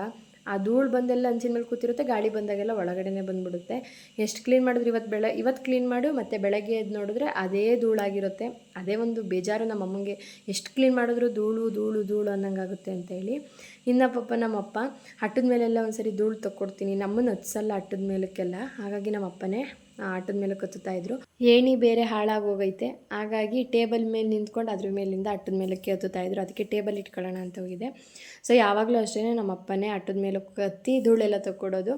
ಆ ಧೂಳು ಬಂದೆಲ್ಲ ಹಂಚಿನ ಮೇಲೆ ಕೂತಿರುತ್ತೆ, ಗಾಳಿ ಬಂದಾಗೆಲ್ಲ ಒಳಗಡೆನೆ ಬಂದ್ಬಿಡುತ್ತೆ. ಎಷ್ಟು ಕ್ಲೀನ್ ಮಾಡಿದ್ರು ಇವತ್ತು ಬೆಳೆ ಇವತ್ತು ಕ್ಲೀನ್ ಮಾಡು, ಮತ್ತು ಬೆಳಗ್ಗೆ ಎದ್ದು ನೋಡಿದ್ರೆ ಅದೇ ಧೂಳಾಗಿರುತ್ತೆ. ಅದೇ ಒಂದು ಬೇಜಾರು ನಮ್ಮ ಅಮ್ಮಂಗೆ ಎಷ್ಟು ಕ್ಲೀನ್ ಮಾಡಿದ್ರು ಧೂಳು ಧೂಳು ಧೂಳು ಅನ್ನಂಗಾಗುತ್ತೆ ಅಂತೇಳಿ ಇನ್ನು ಪಪ್ಪ ನಮ್ಮಪ್ಪ ಹಟ್ಟದ ಮೇಲೆಲ್ಲ ಒಂದ್ಸರಿ ಧೂಳು ತಕ್ಕೊಡ್ತೀನಿ, ನಮ್ಮನ್ನು ಹಚ್ಚಲ್ಲ ಹಟ್ಟದ ಮೇಲಕ್ಕೆಲ್ಲ ಹಾಗಾಗಿ ನಮ್ಮ ಅಪ್ಪನೇ ಆ ಆಟದ ಮೇಲೆ ಕತ್ತುತ್ತಾ ಇದ್ರು. ಏಣಿ ಬೇರೆ ಹಾಳಾಗೋಗೈತೆ. ಹಾಗಾಗಿ ಟೇಬಲ್ ಮೇಲೆ ನಿಂತ್ಕೊಂಡು ಅದ್ರ ಮೇಲಿಂದ ಅಟ್ಟದ ಮೇಲೆ ಕತ್ತುತ್ತಾ ಇದ್ರು. ಅದಕ್ಕೆ ಟೇಬಲ್ ಇಟ್ಕೊಳ್ಳೋಣ ಅಂತ ಹೋಗಿದೆ. ಸೊ, ಯಾವಾಗಲೂ ಅಷ್ಟೇ ನಮ್ಮ ಅಪ್ಪನೇ ಅಟ್ಟದ ಮೇಲೆ ಕತ್ತಿ ಧೂಳೆಲ್ಲ ತಕ್ಕೊಡೋದು.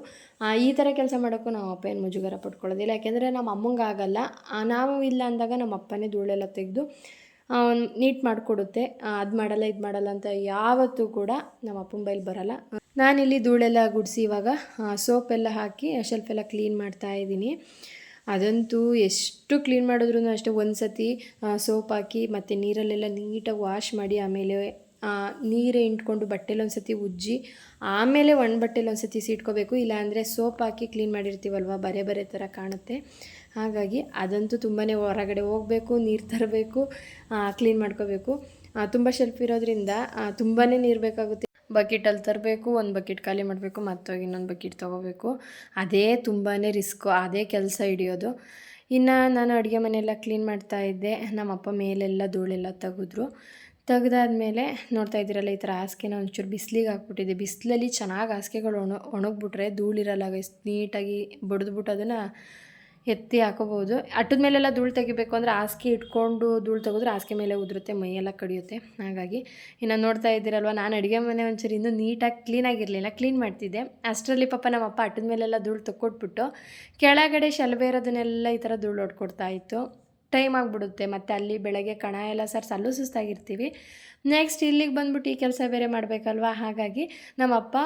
ಈ ಥರ ಕೆಲಸ ಮಾಡೋಕ್ಕೂ ನಮ್ಮ ಅಪ್ಪ ಏನು ಮುಜುಗರ ಪಟ್ಕೊಳ್ಳೋದಿಲ್ಲ ಯಾಕೆಂದರೆ ನಮ್ಮ ಅಮ್ಮಂಗೆ ಆಗಲ್ಲ. ನಾವು ಇಲ್ಲ ಅಂದಾಗ ನಮ್ಮ ಅಪ್ಪನೇ ಧೂಳೆಲ್ಲ ತೆಗೆದು ನೀಟ್ ಮಾಡಿಕೊಡುತ್ತೆ. ಅದು ಮಾಡಲ್ಲ, ಇದು ಮಾಡಲ್ಲ ಅಂತ ಯಾವತ್ತೂ ಕೂಡ ನಮ್ಮ ಅಪ್ಪನ ಬೈಲಿ ಬರಲ್ಲ. ನಾನಿಲ್ಲಿ ಧೂಳೆಲ್ಲ ಗುಡಿಸಿ ಇವಾಗ ಸೋಪ್ ಎಲ್ಲ ಹಾಕಿ ಶೆಲ್ಫ್ ಎಲ್ಲ ಕ್ಲೀನ್ ಮಾಡ್ತಾ ಇದ್ದೀನಿ. ಅದಂತೂ ಎಷ್ಟು ಕ್ಲೀನ್ ಮಾಡಿದ್ರು ಅಷ್ಟೇ ಒಂದು ಸತಿ ಸೋಪ್ ಹಾಕಿ, ಮತ್ತು ನೀರಲ್ಲೆಲ್ಲ ನೀಟಾಗಿ ವಾಶ್ ಮಾಡಿ, ಆಮೇಲೆ ನೀರೇ ಇಂಟ್ಕೊಂಡು ಬಟ್ಟೆಲಿ ಒಂದು ಸತಿ ಉಜ್ಜಿ, ಆಮೇಲೆ ಒಣ ಬಟ್ಟೆಲಿ ಒಂದು ಸತಿ ಸಿಟ್ಕೋಬೇಕು, ಇಲ್ಲಾಂದರೆ ಸೋಪ್ ಹಾಕಿ ಕ್ಲೀನ್ ಮಾಡಿರ್ತೀವಲ್ವ, ಬರೆ ಬರೆ ಥರ ಕಾಣುತ್ತೆ. ಹಾಗಾಗಿ ಅದಂತೂ ತುಂಬಾ ಹೊರಗಡೆ ಹೋಗಬೇಕು, ನೀರು ತರಬೇಕು ಕ್ಲೀನ್ ಮಾಡ್ಕೋಬೇಕು. ತುಂಬ ಶೆಲ್ಫ್ ಇರೋದ್ರಿಂದ ತುಂಬಾ ನೀರು ಬೇಕಾಗುತ್ತೆ. ಬಕೆಟಲ್ಲಿ ತರಬೇಕು, ಒಂದು ಬಕೆಟ್ ಖಾಲಿ ಮಾಡಬೇಕು, ಮತ್ತೋಗಿ ಇನ್ನೊಂದು ಬಕೆಟ್ ತೊಗೋಬೇಕು. ಅದೇ ತುಂಬಾ ರಿಸ್ಕು, ಅದೇ ಕೆಲಸ ಹಿಡಿಯೋದು. ಇನ್ನು ನಾನು ಅಡುಗೆ ಮನೆಯೆಲ್ಲ ಕ್ಲೀನ್ ಮಾಡ್ತಾ ಇದ್ದೆ. ನಮ್ಮ ಅಪ್ಪ ಮೇಲೆಲ್ಲ ಧೂಳೆಲ್ಲ ತೆಗೆದ್ರು. ತೆಗ್ದಾದ್ಮೇಲೆ ನೋಡ್ತಾ ಇದ್ದೀರಲ್ಲ, ಈ ಥರ ಹಾಸಿಗೆನ ಒಂಚೂರು ಬಿಸಿಲಿಗೆ ಹಾಕ್ಬಿಟ್ಟಿದೆ ಬಿಸಿಲಲ್ಲಿ ಚೆನ್ನಾಗಿ ಹಾಸಿಗೆಗಳು ಒಣ ಒಣಗಿಬಿಟ್ರೆ ಧೂಳಿರಲ್ಲ ನೀಟಾಗಿ ಬಡಿದ್ಬಿಟ್ಟು ಅದನ್ನು ಎತ್ತಿ ಹಾಕೋಬೋದು ಅಟ್ಟದ ಮೇಲೆಲ್ಲ ಧೂಳು ತೆಗಿಬೇಕು ಅಂದರೆ ಹಾಸಿಗೆ ಇಟ್ಕೊಂಡು ಧೂಳು ತೆಗೆದ್ರೆ ಹಾಸಿಗೆ ಮೇಲೆ ಉದುರುತ್ತೆ, ಮೈಯೆಲ್ಲ ಕಡಿಯುತ್ತೆ. ಹಾಗಾಗಿ ಇನ್ನು ನೋಡ್ತಾ ಇದ್ದೀರಲ್ವ, ನಾನು ಅಡುಗೆ ಮನೆ ಒಂಚೂರು ಇನ್ನೂ ನೀಟಾಗಿ ಕ್ಲೀನಾಗಿರಲಿಲ್ಲ ಕ್ಲೀನ್ ಮಾಡ್ತಿದ್ದೆ. ಅಷ್ಟರಲ್ಲಿ ಪಾಪ ನಮ್ಮ ಅಪ್ಪ ಅಟ್ಟದ ಮೇಲೆಲ್ಲ ಧೂಳು ತಕ್ಕೊಟ್ಬಿಟ್ಟು ಕೆಳಗಡೆ ಶಲಭೆ ಇರೋದನ್ನೆಲ್ಲ ಈ ಥರ ಧೂಳು ಹೊಡ್ಕೊಡ್ತಾ ಇತ್ತು. ಟೈಮ್ ಆಗಿಬಿಡುತ್ತೆ ಮತ್ತು ಅಲ್ಲಿ ಬೆಳಗ್ಗೆ ಕಣ ಎಲ್ಲ ಸರ್ ಸಲ್ಲು ಸುಸ್ತಾಗಿರ್ತೀವಿ. ನೆಕ್ಸ್ಟ್ ಇಲ್ಲಿಗೆ ಬಂದ್ಬಿಟ್ಟು ಈ ಕೆಲಸ ಬೇರೆ ಮಾಡಬೇಕಲ್ವಾ? ಹಾಗಾಗಿ ನಮ್ಮಪ್ಪ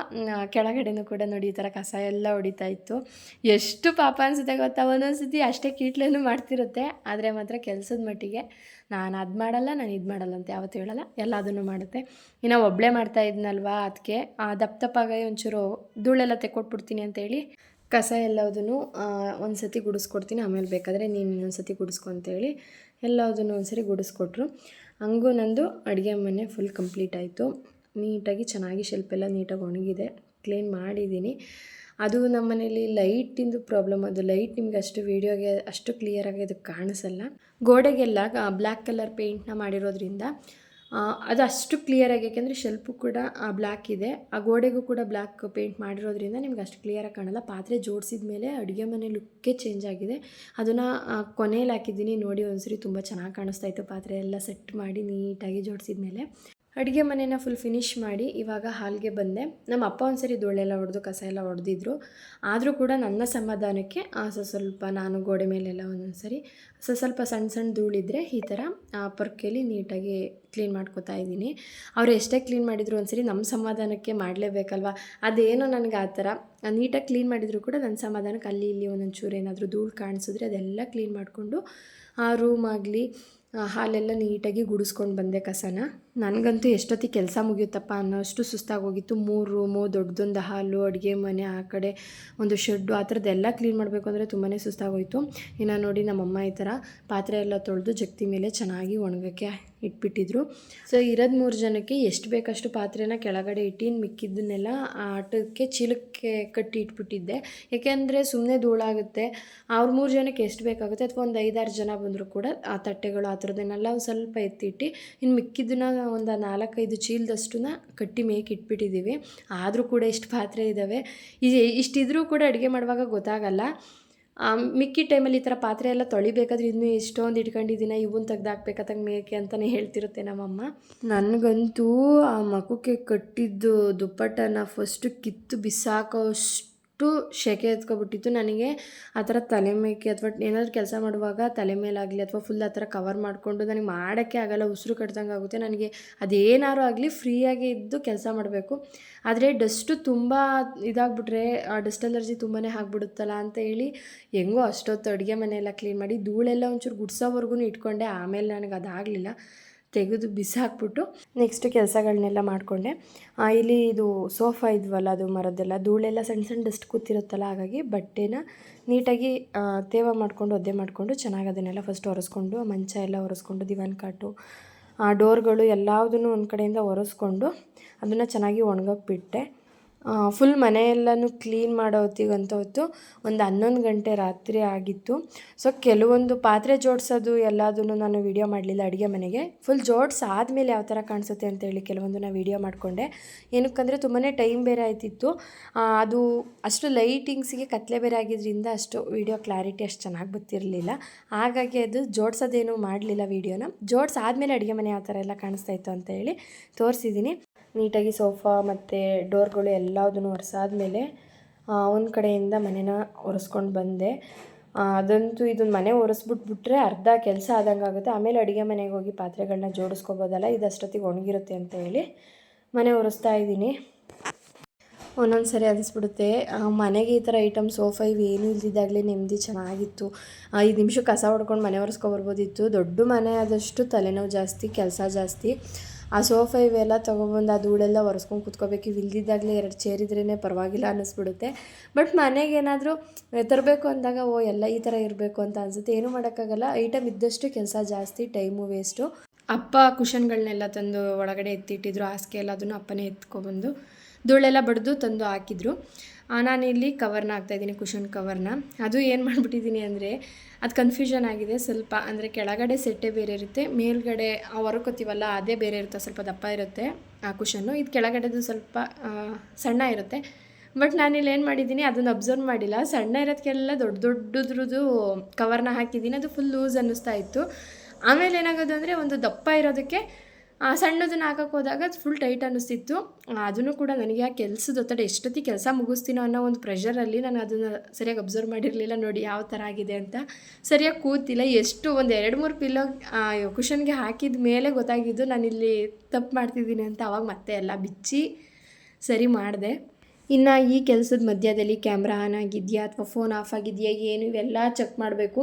ಕೆಳಗಡೆನೂ ಕೂಡ ನೋಡಿ ಈ ಥರ ಕಸ ಎಲ್ಲ ಹೊಡಿತಾ ಇತ್ತು. ಎಷ್ಟು ಪಾಪ ಅನಿಸುತ್ತೆ ಗೊತ್ತಾ? ಒಂದೊಂದ್ಸತಿ ಅಷ್ಟೇ ಕೀಟ್ಲೇನು ಮಾಡ್ತಿರುತ್ತೆ. ಆದರೆ ಮಾತ್ರ ಕೆಲಸದ ಮಟ್ಟಿಗೆ ನಾನು ಅದು ಮಾಡಲ್ಲ, ನಾನು ಇದು ಮಾಡಲ್ಲ ಅಂತ ಯಾವತ್ತೂ ಹೇಳಲ್ಲ. ಎಲ್ಲದನ್ನು ಮಾಡುತ್ತೆ. ಇನ್ನು ಒಬ್ಬಳೇ ಮಾಡ್ತಾ ಇದ್ನಲ್ವಾ? ಅದಕ್ಕೆ ದಪ್ಪ ದಪ್ಪಾಗಿ ಒಂಚೂರು ಧೂಳೆಲ್ಲ ತೆಕ್ಕೊಟ್ಬಿಡ್ತೀನಿ ಅಂತೇಳಿ ಕಸ ಎಲ್ಲದನ್ನು ಒಂದು ಸತಿ ಗುಡಿಸ್ಕೊಡ್ತೀನಿ. ಆಮೇಲೆ ಬೇಕಾದರೆ ನೀನು ಇನ್ನೊಂದು ಸತಿ ಗುಡಿಸ್ಕೊ ಅಂತೇಳಿ ಎಲ್ಲದನ್ನು ಒಂದು ಸರಿ ಗುಡಿಸ್ಕೊಟ್ರು. ಹಂಗೂ ನಂದು ಅಡುಗೆ ಮನೆ ಫುಲ್ ಕಂಪ್ಲೀಟ್ ಆಯಿತು. ನೀಟಾಗಿ ಚೆನ್ನಾಗಿ ಶೆಲ್ಫೆಲ್ಲ ನೀಟಾಗಿ ಒಣಗಿದೆ. ಕ್ಲೀನ್ ಮಾಡಿದ್ದೀನಿ. ಅದು ನಮ್ಮ ಮನೇಲಿ ಲೈಟಿಂದು ಪ್ರಾಬ್ಲಮ್ ಅದು ಲೈಟ್ ನಿಮ್ಗೆ ಅಷ್ಟು ವೀಡಿಯೋಗೆ ಅಷ್ಟು ಕ್ಲಿಯರಾಗಿ ಅದು ಕಾಣಿಸಲ್ಲ. ಗೋಡೆಗೆಲ್ಲ ಬ್ಲ್ಯಾಕ್ ಕಲರ್ ಪೇಂಟ್ನ ಮಾಡಿರೋದ್ರಿಂದ ಅದು ಅಷ್ಟು ಕ್ಲಿಯರಾಗಿ ಯಾಕೆಂದರೆ ಶೆಲ್ಪು ಕೂಡ ಬ್ಲ್ಯಾಕ್ ಇದೆ. ಆ ಗೋಡೆಗೂ ಕೂಡ ಬ್ಲ್ಯಾಕ್ ಪೇಂಟ್ ಮಾಡಿರೋದ್ರಿಂದ ನಿಮ್ಗೆ ಅಷ್ಟು ಕ್ಲಿಯರಾಗಿ ಕಾಣಲ್ಲ. ಪಾತ್ರೆ ಜೋಡಿಸಿದ ಮೇಲೆ ಅಡುಗೆ ಮನೆ ಲುಕ್ಕೇ ಚೇಂಜ್ ಆಗಿದೆ. ಅದನ್ನು ಕೊನೆಯಲ್ಲಿ ಹಾಕಿದ್ದೀನಿ. ನೋಡಿ ಒಂದ್ಸರಿ ತುಂಬ ಚೆನ್ನಾಗಿ ಕಾಣಿಸ್ತಾ ಇತ್ತು. ಪಾತ್ರೆ ಎಲ್ಲ ಸೆಟ್ ಮಾಡಿ ನೀಟಾಗಿ ಜೋಡಿಸಿದ ಮೇಲೆ ಅಡುಗೆ ಮನೇನ ಫುಲ್ ಫಿನಿಶ್ ಮಾಡಿ ಇವಾಗ ಹಾಲ್ಗೆ ಬಂದೆ. ನಮ್ಮ ಅಪ್ಪ ಒಂದ್ಸರಿ ಧೂಳೆಲ್ಲ ಹೊಡೆದು, ಕಸ ಎಲ್ಲ ಹೊಡೆದಿದ್ರು ಆದರೂ ಕೂಡ ನನ್ನ ಸಮಾಧಾನಕ್ಕೆ ಸ್ವಲ್ಪ ನಾನು ಗೋಡೆ ಮೇಲೆಲ್ಲ ಒಂದೊಂದು ಸರಿ ಸ್ವಲ್ಪ ಸಣ್ಣ ಸಣ್ಣ ಧೂಳಿದ್ರೆ ಈ ಥರ ಪರ್ಕೇಲಿ ನೀಟಾಗಿ ಕ್ಲೀನ್ ಮಾಡ್ಕೊತಾ ಇದ್ದೀನಿ. ಅವ್ರು ಎಷ್ಟೇ ಕ್ಲೀನ್ ಮಾಡಿದ್ರು ಒಂದ್ಸರಿ ನಮ್ಮ ಸಮಾಧಾನಕ್ಕೆ ಮಾಡಲೇಬೇಕಲ್ವ? ಅದೇನೋ ನನಗೆ ಆ ಥರ ನೀಟಾಗಿ ಕ್ಲೀನ್ ಮಾಡಿದ್ರು ಕೂಡ ನನ್ನ ಸಮಾಧಾನಕ್ಕೆ ಅಲ್ಲಿ ಇಲ್ಲಿ ಒಂದೊಂದು ಚೂರು ಏನಾದರೂ ಧೂಳು ಕಾಣಿಸಿದ್ರೆ ಅದೆಲ್ಲ ಕ್ಲೀನ್ ಮಾಡಿಕೊಂಡು ಆ ರೂಮ್ ಆಗಲಿ ಹಾಲೆಲ್ಲ ನೀಟಾಗಿ ಗುಡಿಸ್ಕೊಂಡು ಬಂದೆ ಕಸನ. ನನಗಂತೂ ಎಷ್ಟೊತ್ತಿಗೆ ಕೆಲಸ ಮುಗಿಯುತ್ತಪ್ಪ ಅನ್ನೋಷ್ಟು ಸುಸ್ತಾಗೋಗಿತ್ತು. ಮೂರು ರೂಮು ದೊಡ್ಡದೊಂದು ಹಾಲು ಅಡುಗೆ ಮನೆ, ಆ ಕಡೆ ಒಂದು ಶೆಡ್ಡು ಆ ಥರದ್ದೆಲ್ಲ ಕ್ಲೀನ್ ಮಾಡಬೇಕು ಅಂದರೆ ತುಂಬಾ ಸುಸ್ತಾಗೋಯಿತು. ಇನ್ನು ನೋಡಿ ನಮ್ಮಮ್ಮ ಈ ಥರ ಪಾತ್ರೆ ಎಲ್ಲ ತೊಳೆದು ಜಗ್ತಿ ಮೇಲೆ ಚೆನ್ನಾಗಿ ಒಣಗಕ್ಕೆ ಇಟ್ಬಿಟ್ಟಿದ್ರು. ಸೊ ಇರೋದು ಮೂರು ಜನಕ್ಕೆ ಎಷ್ಟು ಬೇಕಷ್ಟು ಪಾತ್ರೆನ ಕೆಳಗಡೆ ಇಟ್ಟು ಮಿಕ್ಕಿದ್ದನ್ನೆಲ್ಲ ಆಟಕ್ಕೆ ಚೀಲಕ್ಕೆ ಕಟ್ಟಿ ಇಟ್ಬಿಟ್ಟಿದ್ದೆ. ಏಕೆಂದರೆ ಸುಮ್ಮನೆ ಧೂಳಾಗುತ್ತೆ. ಅವ್ರ ಮೂರು ಜನಕ್ಕೆ ಎಷ್ಟು ಬೇಕಾಗುತ್ತೆ? ಅಥವಾ ಒಂದು ಐದಾರು ಜನ ಬಂದರೂ ಕೂಡ ಆ ತಟ್ಟೆಗಳು ಆ ಥರದನ್ನೆಲ್ಲ ಸ್ವಲ್ಪ ಎತ್ತಿಟ್ಟು ಇನ್ನು ಮಿಕ್ಕಿದ್ದನ್ನ ಒಂದು ನಾಲ್ಕೈದು ಚೀಲದಷ್ಟನ್ನ ಕಟ್ಟಿ ಮೇಯ್ಕೆ ಇಟ್ಬಿಟ್ಟಿದ್ದೀವಿ ಆದರೂ ಕೂಡ ಇಷ್ಟು ಪಾತ್ರೆ ಇದ್ದಾವೆ ಇಷ್ಟಿದ್ರೂ ಕೂಡ ಅಡುಗೆ ಮಾಡುವಾಗ ಗೊತ್ತಾಗಲ್ಲ. ಮಿಕ್ಕಿ ಟೈಮಲ್ಲಿ ಈ ಥರ ಪಾತ್ರೆ ಎಲ್ಲ ತೊಳಿಬೇಕಾದ್ರೆ ಇನ್ನೂ ಎಷ್ಟೊಂದು ಇಟ್ಕೊಂಡಿದ್ದೀನ ಇವನ್ ತೆಗ್ದಾಕ್ಬೇಕಾದಾಗ ಮೇಕೆ ಅಂತಲೇ ಹೇಳ್ತಿರುತ್ತೆ ನಮ್ಮಮ್ಮ. ನನಗಂತೂ ಆ ಮಗುಕ್ಕೆ ಕಟ್ಟಿದ್ದು ದುಪ್ಪಟ್ಟನ ಫಸ್ಟು ಕಿತ್ತು ಬಿಸಾಕೋಷ್ಟು ಶೆಕೆ ಎತ್ಕೊಬಿಟ್ಟಿತ್ತು. ನನಗೆ ಆ ಥರ ತಲೆ ಮೇಕೆ ಅಥವಾ ಏನಾದರೂ ಕೆಲಸ ಮಾಡುವಾಗ ತಲೆ ಮೇಲಾಗಲಿ ಅಥವಾ ಫುಲ್ ಆ ಥರ ಕವರ್ ಮಾಡಿಕೊಂಡು ನನಗೆ ಮಾಡೋಕ್ಕೆ ಆಗಲ್ಲ, ಉಸಿರು ಕಟ್ದಂಗೆ ಆಗುತ್ತೆ. ನನಗೆ ಅದೇನಾದ್ರು ಆಗಲಿ ಫ್ರೀಯಾಗಿ ಇದ್ದು ಕೆಲಸ ಮಾಡಬೇಕು. ಆದರೆ ಡಸ್ಟು ತುಂಬ ಇದಾಗ್ಬಿಟ್ರೆ, ಆ ಡಸ್ಟ್ ಅಲರ್ಜಿ ತುಂಬಾ ಆಗ್ಬಿಡುತ್ತಲ್ಲ ಅಂತ ಹೇಳಿ ಹೆಂಗೋ ಅಷ್ಟೊತ್ತು ಅಡುಗೆ ಮನೆಯೆಲ್ಲ ಕ್ಲೀನ್ ಮಾಡಿ ಧೂಳೆಲ್ಲ ಒಂಚೂರು ಗುಡ್ಸೋವರೆಗೂ ಇಟ್ಕೊಂಡೆ. ಆಮೇಲೆ ನನಗೆ ಅದಾಗಲಿಲ್ಲ. ತೆಗೆದು ಬಿಸಾಕ್ಬಿಟ್ಟು ನೆಕ್ಸ್ಟ್ ಕೆಲಸಗಳನ್ನೆಲ್ಲ ಮಾಡಿಕೊಂಡೆ. ಇಲ್ಲಿ ಇದು ಸೋಫಾ ಇದ್ವಲ್ಲ, ಅದು ಮರದ್ದೆಲ್ಲ, ಧೂಳೆಲ್ಲ ಸಣ್ಣ ಸಣ್ಣ ಡಸ್ಟ್ ಕೂತಿರುತ್ತಲ್ಲ, ಹಾಗಾಗಿ ಬಟ್ಟೆನ ನೀಟಾಗಿ ತೇವ ಮಾಡಿಕೊಂಡು, ಒದ್ದೆ ಮಾಡಿಕೊಂಡು ಚೆನ್ನಾಗಿ ಅದನ್ನೆಲ್ಲ ಫಸ್ಟ್ ಒರೆಸ್ಕೊಂಡು ಮಂಚ ಎಲ್ಲ ಒರೆಸ್ಕೊಂಡು, ದಿವಾನ್ ಕಾಟು, ಆ ಡೋರ್ಗಳು ಎಲ್ಲದನ್ನು ಒಂದು ಕಡೆಯಿಂದ ಒರೆಸ್ಕೊಂಡು ಅದನ್ನು ಚೆನ್ನಾಗಿ ಒಣಗಕ್ಕೆ ಬಿಟ್ಟೆ ಫುಲ್ ಮನೆಯೆಲ್ಲನೂ ಕ್ಲೀನ್ ಮಾಡೋ ಹೊತ್ತಿಗಂತ ಹೊತ್ತು ಒಂದು ಹನ್ನೊಂದು ಗಂಟೆ ರಾತ್ರಿ ಆಗಿತ್ತು. ಸೊ ಕೆಲವೊಂದು ಪಾತ್ರೆ ಜೋಡಿಸೋದು ಎಲ್ಲದನ್ನು ನಾನು ವೀಡಿಯೋ ಮಾಡಲಿಲ್ಲ ಅಡುಗೆ ಮನೆಗೆ. ಫುಲ್ ಜೋಡಿಸಾದ್ಮೇಲೆ ಯಾವ ಥರ ಕಾಣಿಸುತ್ತೆ ಅಂತೇಳಿ ನಾನು ವೀಡಿಯೋ ಮಾಡಿಕೊಂಡೆ. ಏನಕ್ಕಂದರೆ ತುಂಬಾ ಟೈಮ್ ಬೇರೆ ಆಯ್ತಿತ್ತು. ಅದು ಅಷ್ಟು ಲೈಟಿಂಗ್ಸಿಗೆ ಕತ್ಲೆ ಬೇರೆ ಆಗಿದ್ದರಿಂದ ಅಷ್ಟು ವೀಡಿಯೋ ಕ್ಲಾರಿಟಿ ಅಷ್ಟು ಚೆನ್ನಾಗಿ ಬರ್ತಿರಲಿಲ್ಲ. ಹಾಗಾಗಿ ಅದು ಜೋಡ್ಸೋದೇನು ಮಾಡಲಿಲ್ಲ ವೀಡಿಯೋನ ಜೋಡ್ಸಾದ್ಮೇಲೆ ಅಡುಗೆ ಮನೆ ಯಾವ ಥರ ಎಲ್ಲ ಕಾಣಿಸ್ತಾ ಇತ್ತು ಅಂತ ಹೇಳಿ ತೋರಿಸಿದ್ದೀನಿ ನೀಟಾಗಿ ಸೋಫಾ ಮತ್ತು ಡೋರ್ಗಳು ಎಲ್ಲದನ್ನು ಒರೆಸಾದ್ಮೇಲೆ ಒಂದು ಕಡೆಯಿಂದ ಮನೇನ ಒರೆಸ್ಕೊಂಡು ಬಂದೆ. ಅದಂತೂ ಇದು ಮನೆ ಒರೆಸ್ಬಿಟ್ಬಿಟ್ರೆ ಅರ್ಧ ಕೆಲಸ ಆದಂಗೆ ಆಗುತ್ತೆ. ಆಮೇಲೆ ಅಡುಗೆ ಮನೆಗೆ ಹೋಗಿ ಪಾತ್ರೆಗಳನ್ನ ಜೋಡಿಸ್ಕೋಬೋದಲ್ಲ, ಇದು ಅಷ್ಟೊತ್ತಿಗೆ ಒಣಗಿರುತ್ತೆ ಅಂತ ಹೇಳಿ ಮನೆ ಒರೆಸ್ತಾ ಇದ್ದೀನಿ. ಒಂದೊಂದು ಸರಿ ಅನಿಸ್ಬಿಡುತ್ತೆ ಮನೆಗೆ ಈ ಥರ ಐಟಮ್ ಸೋಫಾ ಇವು ಏನೂ ಇಲ್ದಿದ್ದಾಗಲೇ ನೆಮ್ಮದಿ ಚೆನ್ನಾಗಿತ್ತು. ಐದು ನಿಮಿಷ ಕಸ ಹೊಡ್ಕೊಂಡು ಮನೆ ಒರೆಸ್ಕೊಬರ್ಬೋದಿತ್ತು. ದೊಡ್ಡ ಮನೆ ಆದಷ್ಟು ತಲೆನೋವು ಜಾಸ್ತಿ, ಕೆಲಸ ಜಾಸ್ತಿ. ಆ ಸೋಫಾ ಇವೆಲ್ಲ ತೊಗೊಬಂದು ಆ ಧೂಳೆಲ್ಲ ಒರೆಸ್ಕೊಂಡು ಕುತ್ಕೋಬೇಕು. ಇವು ಇಲ್ದಿದ್ದಾಗಲೇ ಎರಡು ಚೇರ್ ಇದ್ರೇ ಪರವಾಗಿಲ್ಲ ಅನ್ನಿಸ್ಬಿಡುತ್ತೆ. ಬಟ್ ಮನೆಗೆ ಏನಾದರೂ ತರಬೇಕು ಅಂದಾಗ, ಓ, ಎಲ್ಲ ಈ ಥರ ಇರಬೇಕು ಅಂತ ಅನಿಸುತ್ತೆ. ಏನೂ ಮಾಡೋಕ್ಕಾಗಲ್ಲ. ಐಟಮ್ ಇದ್ದಷ್ಟು ಕೆಲಸ ಜಾಸ್ತಿ ಟೈಮು ವೇಸ್ಟು ಅಪ್ಪ ಕುಷನ್ಗಳನ್ನೆಲ್ಲ ತಂದು ಒಳಗಡೆ ಎತ್ತಿಟ್ಟಿದ್ರು. ಹಾಸಿಗೆ ಎಲ್ಲ ಅದನ್ನು ಅಪ್ಪನೇ ಎತ್ಕೊಬಂದು ಧೂಳೆಲ್ಲ ಬಡಿದು ತಂದು ಹಾಕಿದ್ರು. ಆ, ನಾನಿಲ್ಲಿ ಕವರ್ನ ಹಾಕ್ತಾಯಿದ್ದೀನಿ ಕುಷನ್ ಕವರ್ನ ಅದು ಏನು ಮಾಡಿಬಿಟ್ಟಿದ್ದೀನಿ ಅಂದರೆ ಅದು ಕನ್ಫ್ಯೂಷನ್ ಆಗಿದೆ. ಸ್ವಲ್ಪ ಅಂದರೆ ಕೆಳಗಡೆ ಸೆಟ್ಟೆ ಬೇರೆ ಇರುತ್ತೆ ಮೇಲ್ಗಡೆ ಹೊರಕೋತೀವಲ್ಲ ಅದೇ ಬೇರೆ ಇರುತ್ತೆ ಸ್ವಲ್ಪ ದಪ್ಪ ಇರುತ್ತೆ ಆ ಕುಷನ್ನು ಇದು ಕೆಳಗಡೆದು ಸ್ವಲ್ಪ ಸಣ್ಣ ಇರುತ್ತೆ. ಬಟ್ ನಾನಿಲ್ಲಿ ಏನು ಮಾಡಿದ್ದೀನಿ ಅದನ್ನು ಅಬ್ಸರ್ವ್ ಮಾಡಿಲ್ಲ. ಸಣ್ಣ ಇರೋದಕ್ಕೆಲ್ಲ ದೊಡ್ಡ ದೊಡ್ಡದ್ರದ್ದು ಕವರ್ನ ಹಾಕಿದ್ದೀನಿ ಅದು ಫುಲ್ ಲೂಸ್ ಅನ್ನಿಸ್ತಾ ಇತ್ತು. ಆಮೇಲೆ ಏನಾಗೋದು ಅಂದರೆ ಒಂದು ದಪ್ಪ ಇರೋದಕ್ಕೆ ಸಣ್ಣದನ್ನ ಹಾಕಕ್ಕೆ ಹೋದಾಗ ಫುಲ್ ಟೈಟ್ ಅನ್ನಿಸ್ತಿತ್ತು. ಅದನ್ನು ಕೂಡ ನನಗೆ ಆ ಕೆಲಸದ ಒತ್ತಡ ಎಷ್ಟೊತ್ತಿಗೆ ಕೆಲಸ ಮುಗಿಸ್ತೀನೋ ಅನ್ನೋ ಒಂದು ಪ್ರೆಷರಲ್ಲಿ ನಾನು ಅದನ್ನು ಸರಿಯಾಗಿ ಅಬ್ಸರ್ವ್ ಮಾಡಿರಲಿಲ್ಲ, ನೋಡಿ ಯಾವ ಥರ ಆಗಿದೆ ಅಂತ. ಸರಿಯಾಗಿ ಕೂತಿಲ್ಲ. ಎಷ್ಟು ಒಂದು ಎರಡು ಮೂರು ಪಿಲ್ಲೋ ಕುಷನ್ಗೆ ಹಾಕಿದ ಮೇಲೆ ಗೊತ್ತಾಗಿದ್ದು ನಾನಿಲ್ಲಿ ತಪ್ಪು ಮಾಡ್ತಿದ್ದೀನಿ ಅಂತ ಅವಾಗ ಮತ್ತೆ ಎಲ್ಲ ಬಿಚ್ಚಿ ಸರಿ ಮಾಡಿದೆ. ಇನ್ನು ಈ ಕೆಲಸದ ಮಧ್ಯದಲ್ಲಿ ಕ್ಯಾಮ್ರಾ ಆನ್ ಆಗಿದೆಯಾ ಅಥವಾ ಫೋನ್ ಆಫ್ ಆಗಿದೆಯಾ, ಏನು ಇವೆಲ್ಲ ಚೆಕ್ ಮಾಡಬೇಕು.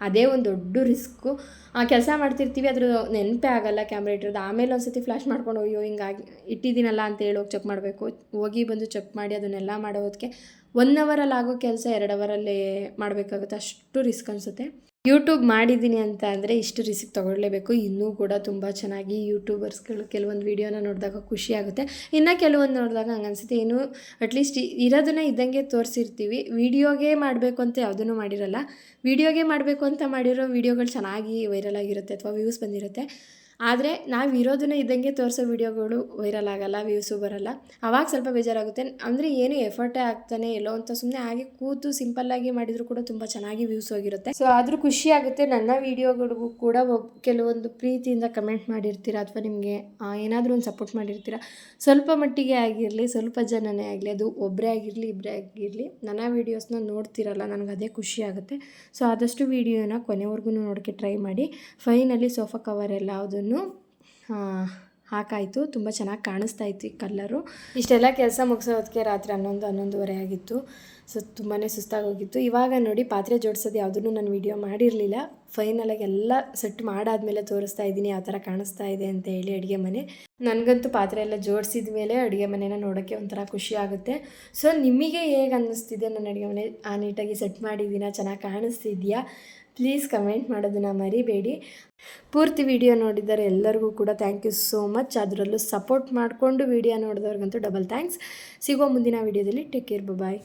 ಅದೇ ಒಂದು ದೊಡ್ಡ ರಿಸ್ಕು. ಆ ಕೆಲಸ ಮಾಡ್ತಿರ್ತೀವಿ, ಅದ್ರ ನೆನಪೇ ಆಗಲ್ಲ ಕ್ಯಾಮ್ರಾ ಇಟ್ಟಿರೋದು ಆಮೇಲೆ ಒಂದು ಸತಿ ಫ್ಲ್ಯಾಶ್ ಮಾಡ್ಕೊಂಡು ಅಯ್ಯೋ, ಹಿಂಗಾಗಿ ಇಟ್ಟಿದ್ದೀನಲ್ಲ ಅಂತ ಹೇಳಿ ಹೋಗಿ ಚೆಕ್ ಮಾಡಬೇಕು. ಹೋಗಿ ಬಂದು ಚೆಕ್ ಮಾಡಿ ಅದನ್ನೆಲ್ಲ ಮಾಡೋದಕ್ಕೆ ಒನ್ ಅವರಲ್ಲಿ ಆಗೋ ಕೆಲಸ ಎರಡು ಅವರಲ್ಲೇ ಮಾಡಬೇಕಾಗುತ್ತೆ. ಅಷ್ಟು ರಿಸ್ಕ್ ಅನಿಸುತ್ತೆ. ಯೂಟ್ಯೂಬ್ ಮಾಡಿದ್ದೀನಿ ಅಂತ ಅಂದರೆ ಇಷ್ಟು ರಿಸ್ಕ್ ತೊಗೊಳ್ಳೇಬೇಕು ಇನ್ನೂ ಕೂಡ ತುಂಬ ಚೆನ್ನಾಗಿ ಯೂಟ್ಯೂಬರ್ಸ್ಗಳು ಕೆಲವೊಂದು ವೀಡಿಯೋನ ನೋಡಿದಾಗ ಖುಷಿ ಆಗುತ್ತೆ. ಇನ್ನು ಕೆಲವೊಂದು ನೋಡಿದಾಗ ಹಂಗೆ ಅನ್ಸುತ್ತೆ. ಏನು ಅಟ್ಲೀಸ್ಟ್ ಇರೋದನ್ನ ಇದ್ದಂಗೆ ತೋರಿಸಿರ್ತೀವಿ. ವೀಡಿಯೋಗೆ ಮಾಡಬೇಕು ಅಂತ ಯಾವುದೂ ಮಾಡಿರಲ್ಲ. ವೀಡಿಯೋಗೆ ಮಾಡಬೇಕು ಅಂತ ಮಾಡಿರೋ ವೀಡಿಯೋಗಳು ಚೆನ್ನಾಗಿ ವೈರಲ್ ಆಗಿರುತ್ತೆ ಅಥವಾ ವ್ಯೂಸ್ ಬಂದಿರುತ್ತೆ. ಆದರೆ ನಾವು ಇರೋದನ್ನ ಇದ್ದಂಗೆ ತೋರಿಸೋ ವೀಡಿಯೋಗಳು ವೈರಲ್ ಆಗಲ್ಲ ವ್ಯೂಸು ಬರಲ್ಲ. ಅವಾಗ ಸ್ವಲ್ಪ ಬೇಜಾರಾಗುತ್ತೆ. ಅಂದರೆ ಏನು ಎಫರ್ಟೇ ಆಗ್ತಾನೆ ಎಲ್ಲೋ ಅಂತ ಸುಮ್ಮನೆ ಹಾಗೆ ಕೂತು ಸಿಂಪಲ್ಲಾಗಿ ಮಾಡಿದರೂ ಕೂಡ ತುಂಬ ಚೆನ್ನಾಗಿ ವ್ಯೂಸ್ ಹೋಗಿರುತ್ತೆ. ಸೊ ಆದರೂ ಖುಷಿ ಆಗುತ್ತೆ. ನನ್ನ ವೀಡಿಯೋಗಳಿಗೂ ಕೂಡ ಕೆಲವೊಂದು ಪ್ರೀತಿಯಿಂದ ಕಮೆಂಟ್ ಮಾಡಿರ್ತೀರ ಅಥವಾ ನಿಮಗೆ ಏನಾದರೂ ಒಂದು ಸಪೋರ್ಟ್ ಮಾಡಿರ್ತೀರ? ಸ್ವಲ್ಪ ಮಟ್ಟಿಗೆ ಆಗಿರಲಿ, ಸ್ವಲ್ಪ ಜನನೇ ಆಗಲಿ, ಅದು ಒಬ್ಬರೇ ಆಗಿರಲಿ ಇಬ್ಬರೇ ಆಗಿರಲಿ, ನನ್ನ ವೀಡಿಯೋಸ್ನ ನೋಡ್ತಿರಲ್ಲ, ನನಗೆ ಅದೇ ಖುಷಿ ಆಗುತ್ತೆ. ಸೊ ಆದಷ್ಟು ವೀಡಿಯೋನ ಕೊನೆವರೆಗೂ ನೋಡೋಕ್ಕೆ ಟ್ರೈ ಮಾಡಿ. ಫೈನಲಿ ಸೋಫಾ ಕವರ್ ಎಲ್ಲದನ್ನು ಹಾಕಾಯಿತು. ತುಂಬ ಚೆನ್ನಾಗಿ ಕಾಣಿಸ್ತಾ ಇತ್ತು ಈ ಕಲ್ಲರು. ಇಷ್ಟೆಲ್ಲ ಕೆಲಸ ಮುಗಿಸೋದಕ್ಕೆ ರಾತ್ರಿ ಹನ್ನೊಂದು, ಹನ್ನೊಂದುವರೆ ಆಗಿತ್ತು. ಸೊ ತುಂಬಾ ಸುಸ್ತಾಗೋಗಿತ್ತು. ಇವಾಗ ನೋಡಿ, ಪಾತ್ರೆ ಜೋಡಿಸೋದು ಯಾವುದನ್ನು ನಾನು ವಿಡಿಯೋ ಮಾಡಿರಲಿಲ್ಲ. ಫೈನಲಾಗಿ ಎಲ್ಲ ಸೆಟ್ ಮಾಡಾದಮೇಲೆ ತೋರಿಸ್ತಾ ಇದ್ದೀನಿ ಆ ಥರ ಕಾಣಿಸ್ತಾ ಇದೆ ಅಂತ ಹೇಳಿ ಅಡುಗೆ ಮನೆ. ನನಗಂತೂ ಪಾತ್ರೆ ಎಲ್ಲ ಜೋಡಿಸಿದ ಮೇಲೆ ಅಡುಗೆ ಮನೆನ ನೋಡೋಕ್ಕೆ ಒಂಥರ ಖುಷಿ ಆಗುತ್ತೆ. ಸೊ ನಿಮಗೆ ಹೇಗೆ ಅನ್ನಿಸ್ತಿದೆ ನನ್ನ ಅಡುಗೆ ಮನೆ? ಆ ನೀಟಾಗಿ ಸೆಟ್ ಮಾಡಿದ್ದೀನ? ಚೆನ್ನಾಗಿ ಕಾಣಿಸ್ತಿದ್ಯಾ? ಪ್ಲೀಸ್ ಕಮೆಂಟ್ ಮಾಡೋದನ್ನ ಮರಿಬೇಡಿ. ಪೂರ್ತಿ ವಿಡಿಯೋ ನೋಡಿದರೆ ಎಲ್ಲರಿಗೂ ಕೂಡ ಥ್ಯಾಂಕ್ ಯು ಸೋ ಮಚ್ ಅದರಲ್ಲೂ ಸಪೋರ್ಟ್ ಮಾಡಿಕೊಂಡು ವಿಡಿಯೋ ನೋಡಿದವ್ರಿಗಂತೂ ಡಬಲ್ ಥ್ಯಾಂಕ್ಸ್ ಸಿಗೋ ಮುಂದಿನ ವಿಡಿಯೋದಲ್ಲಿ ಟೇಕ್ ಕೇರ್ ಬಾಯ್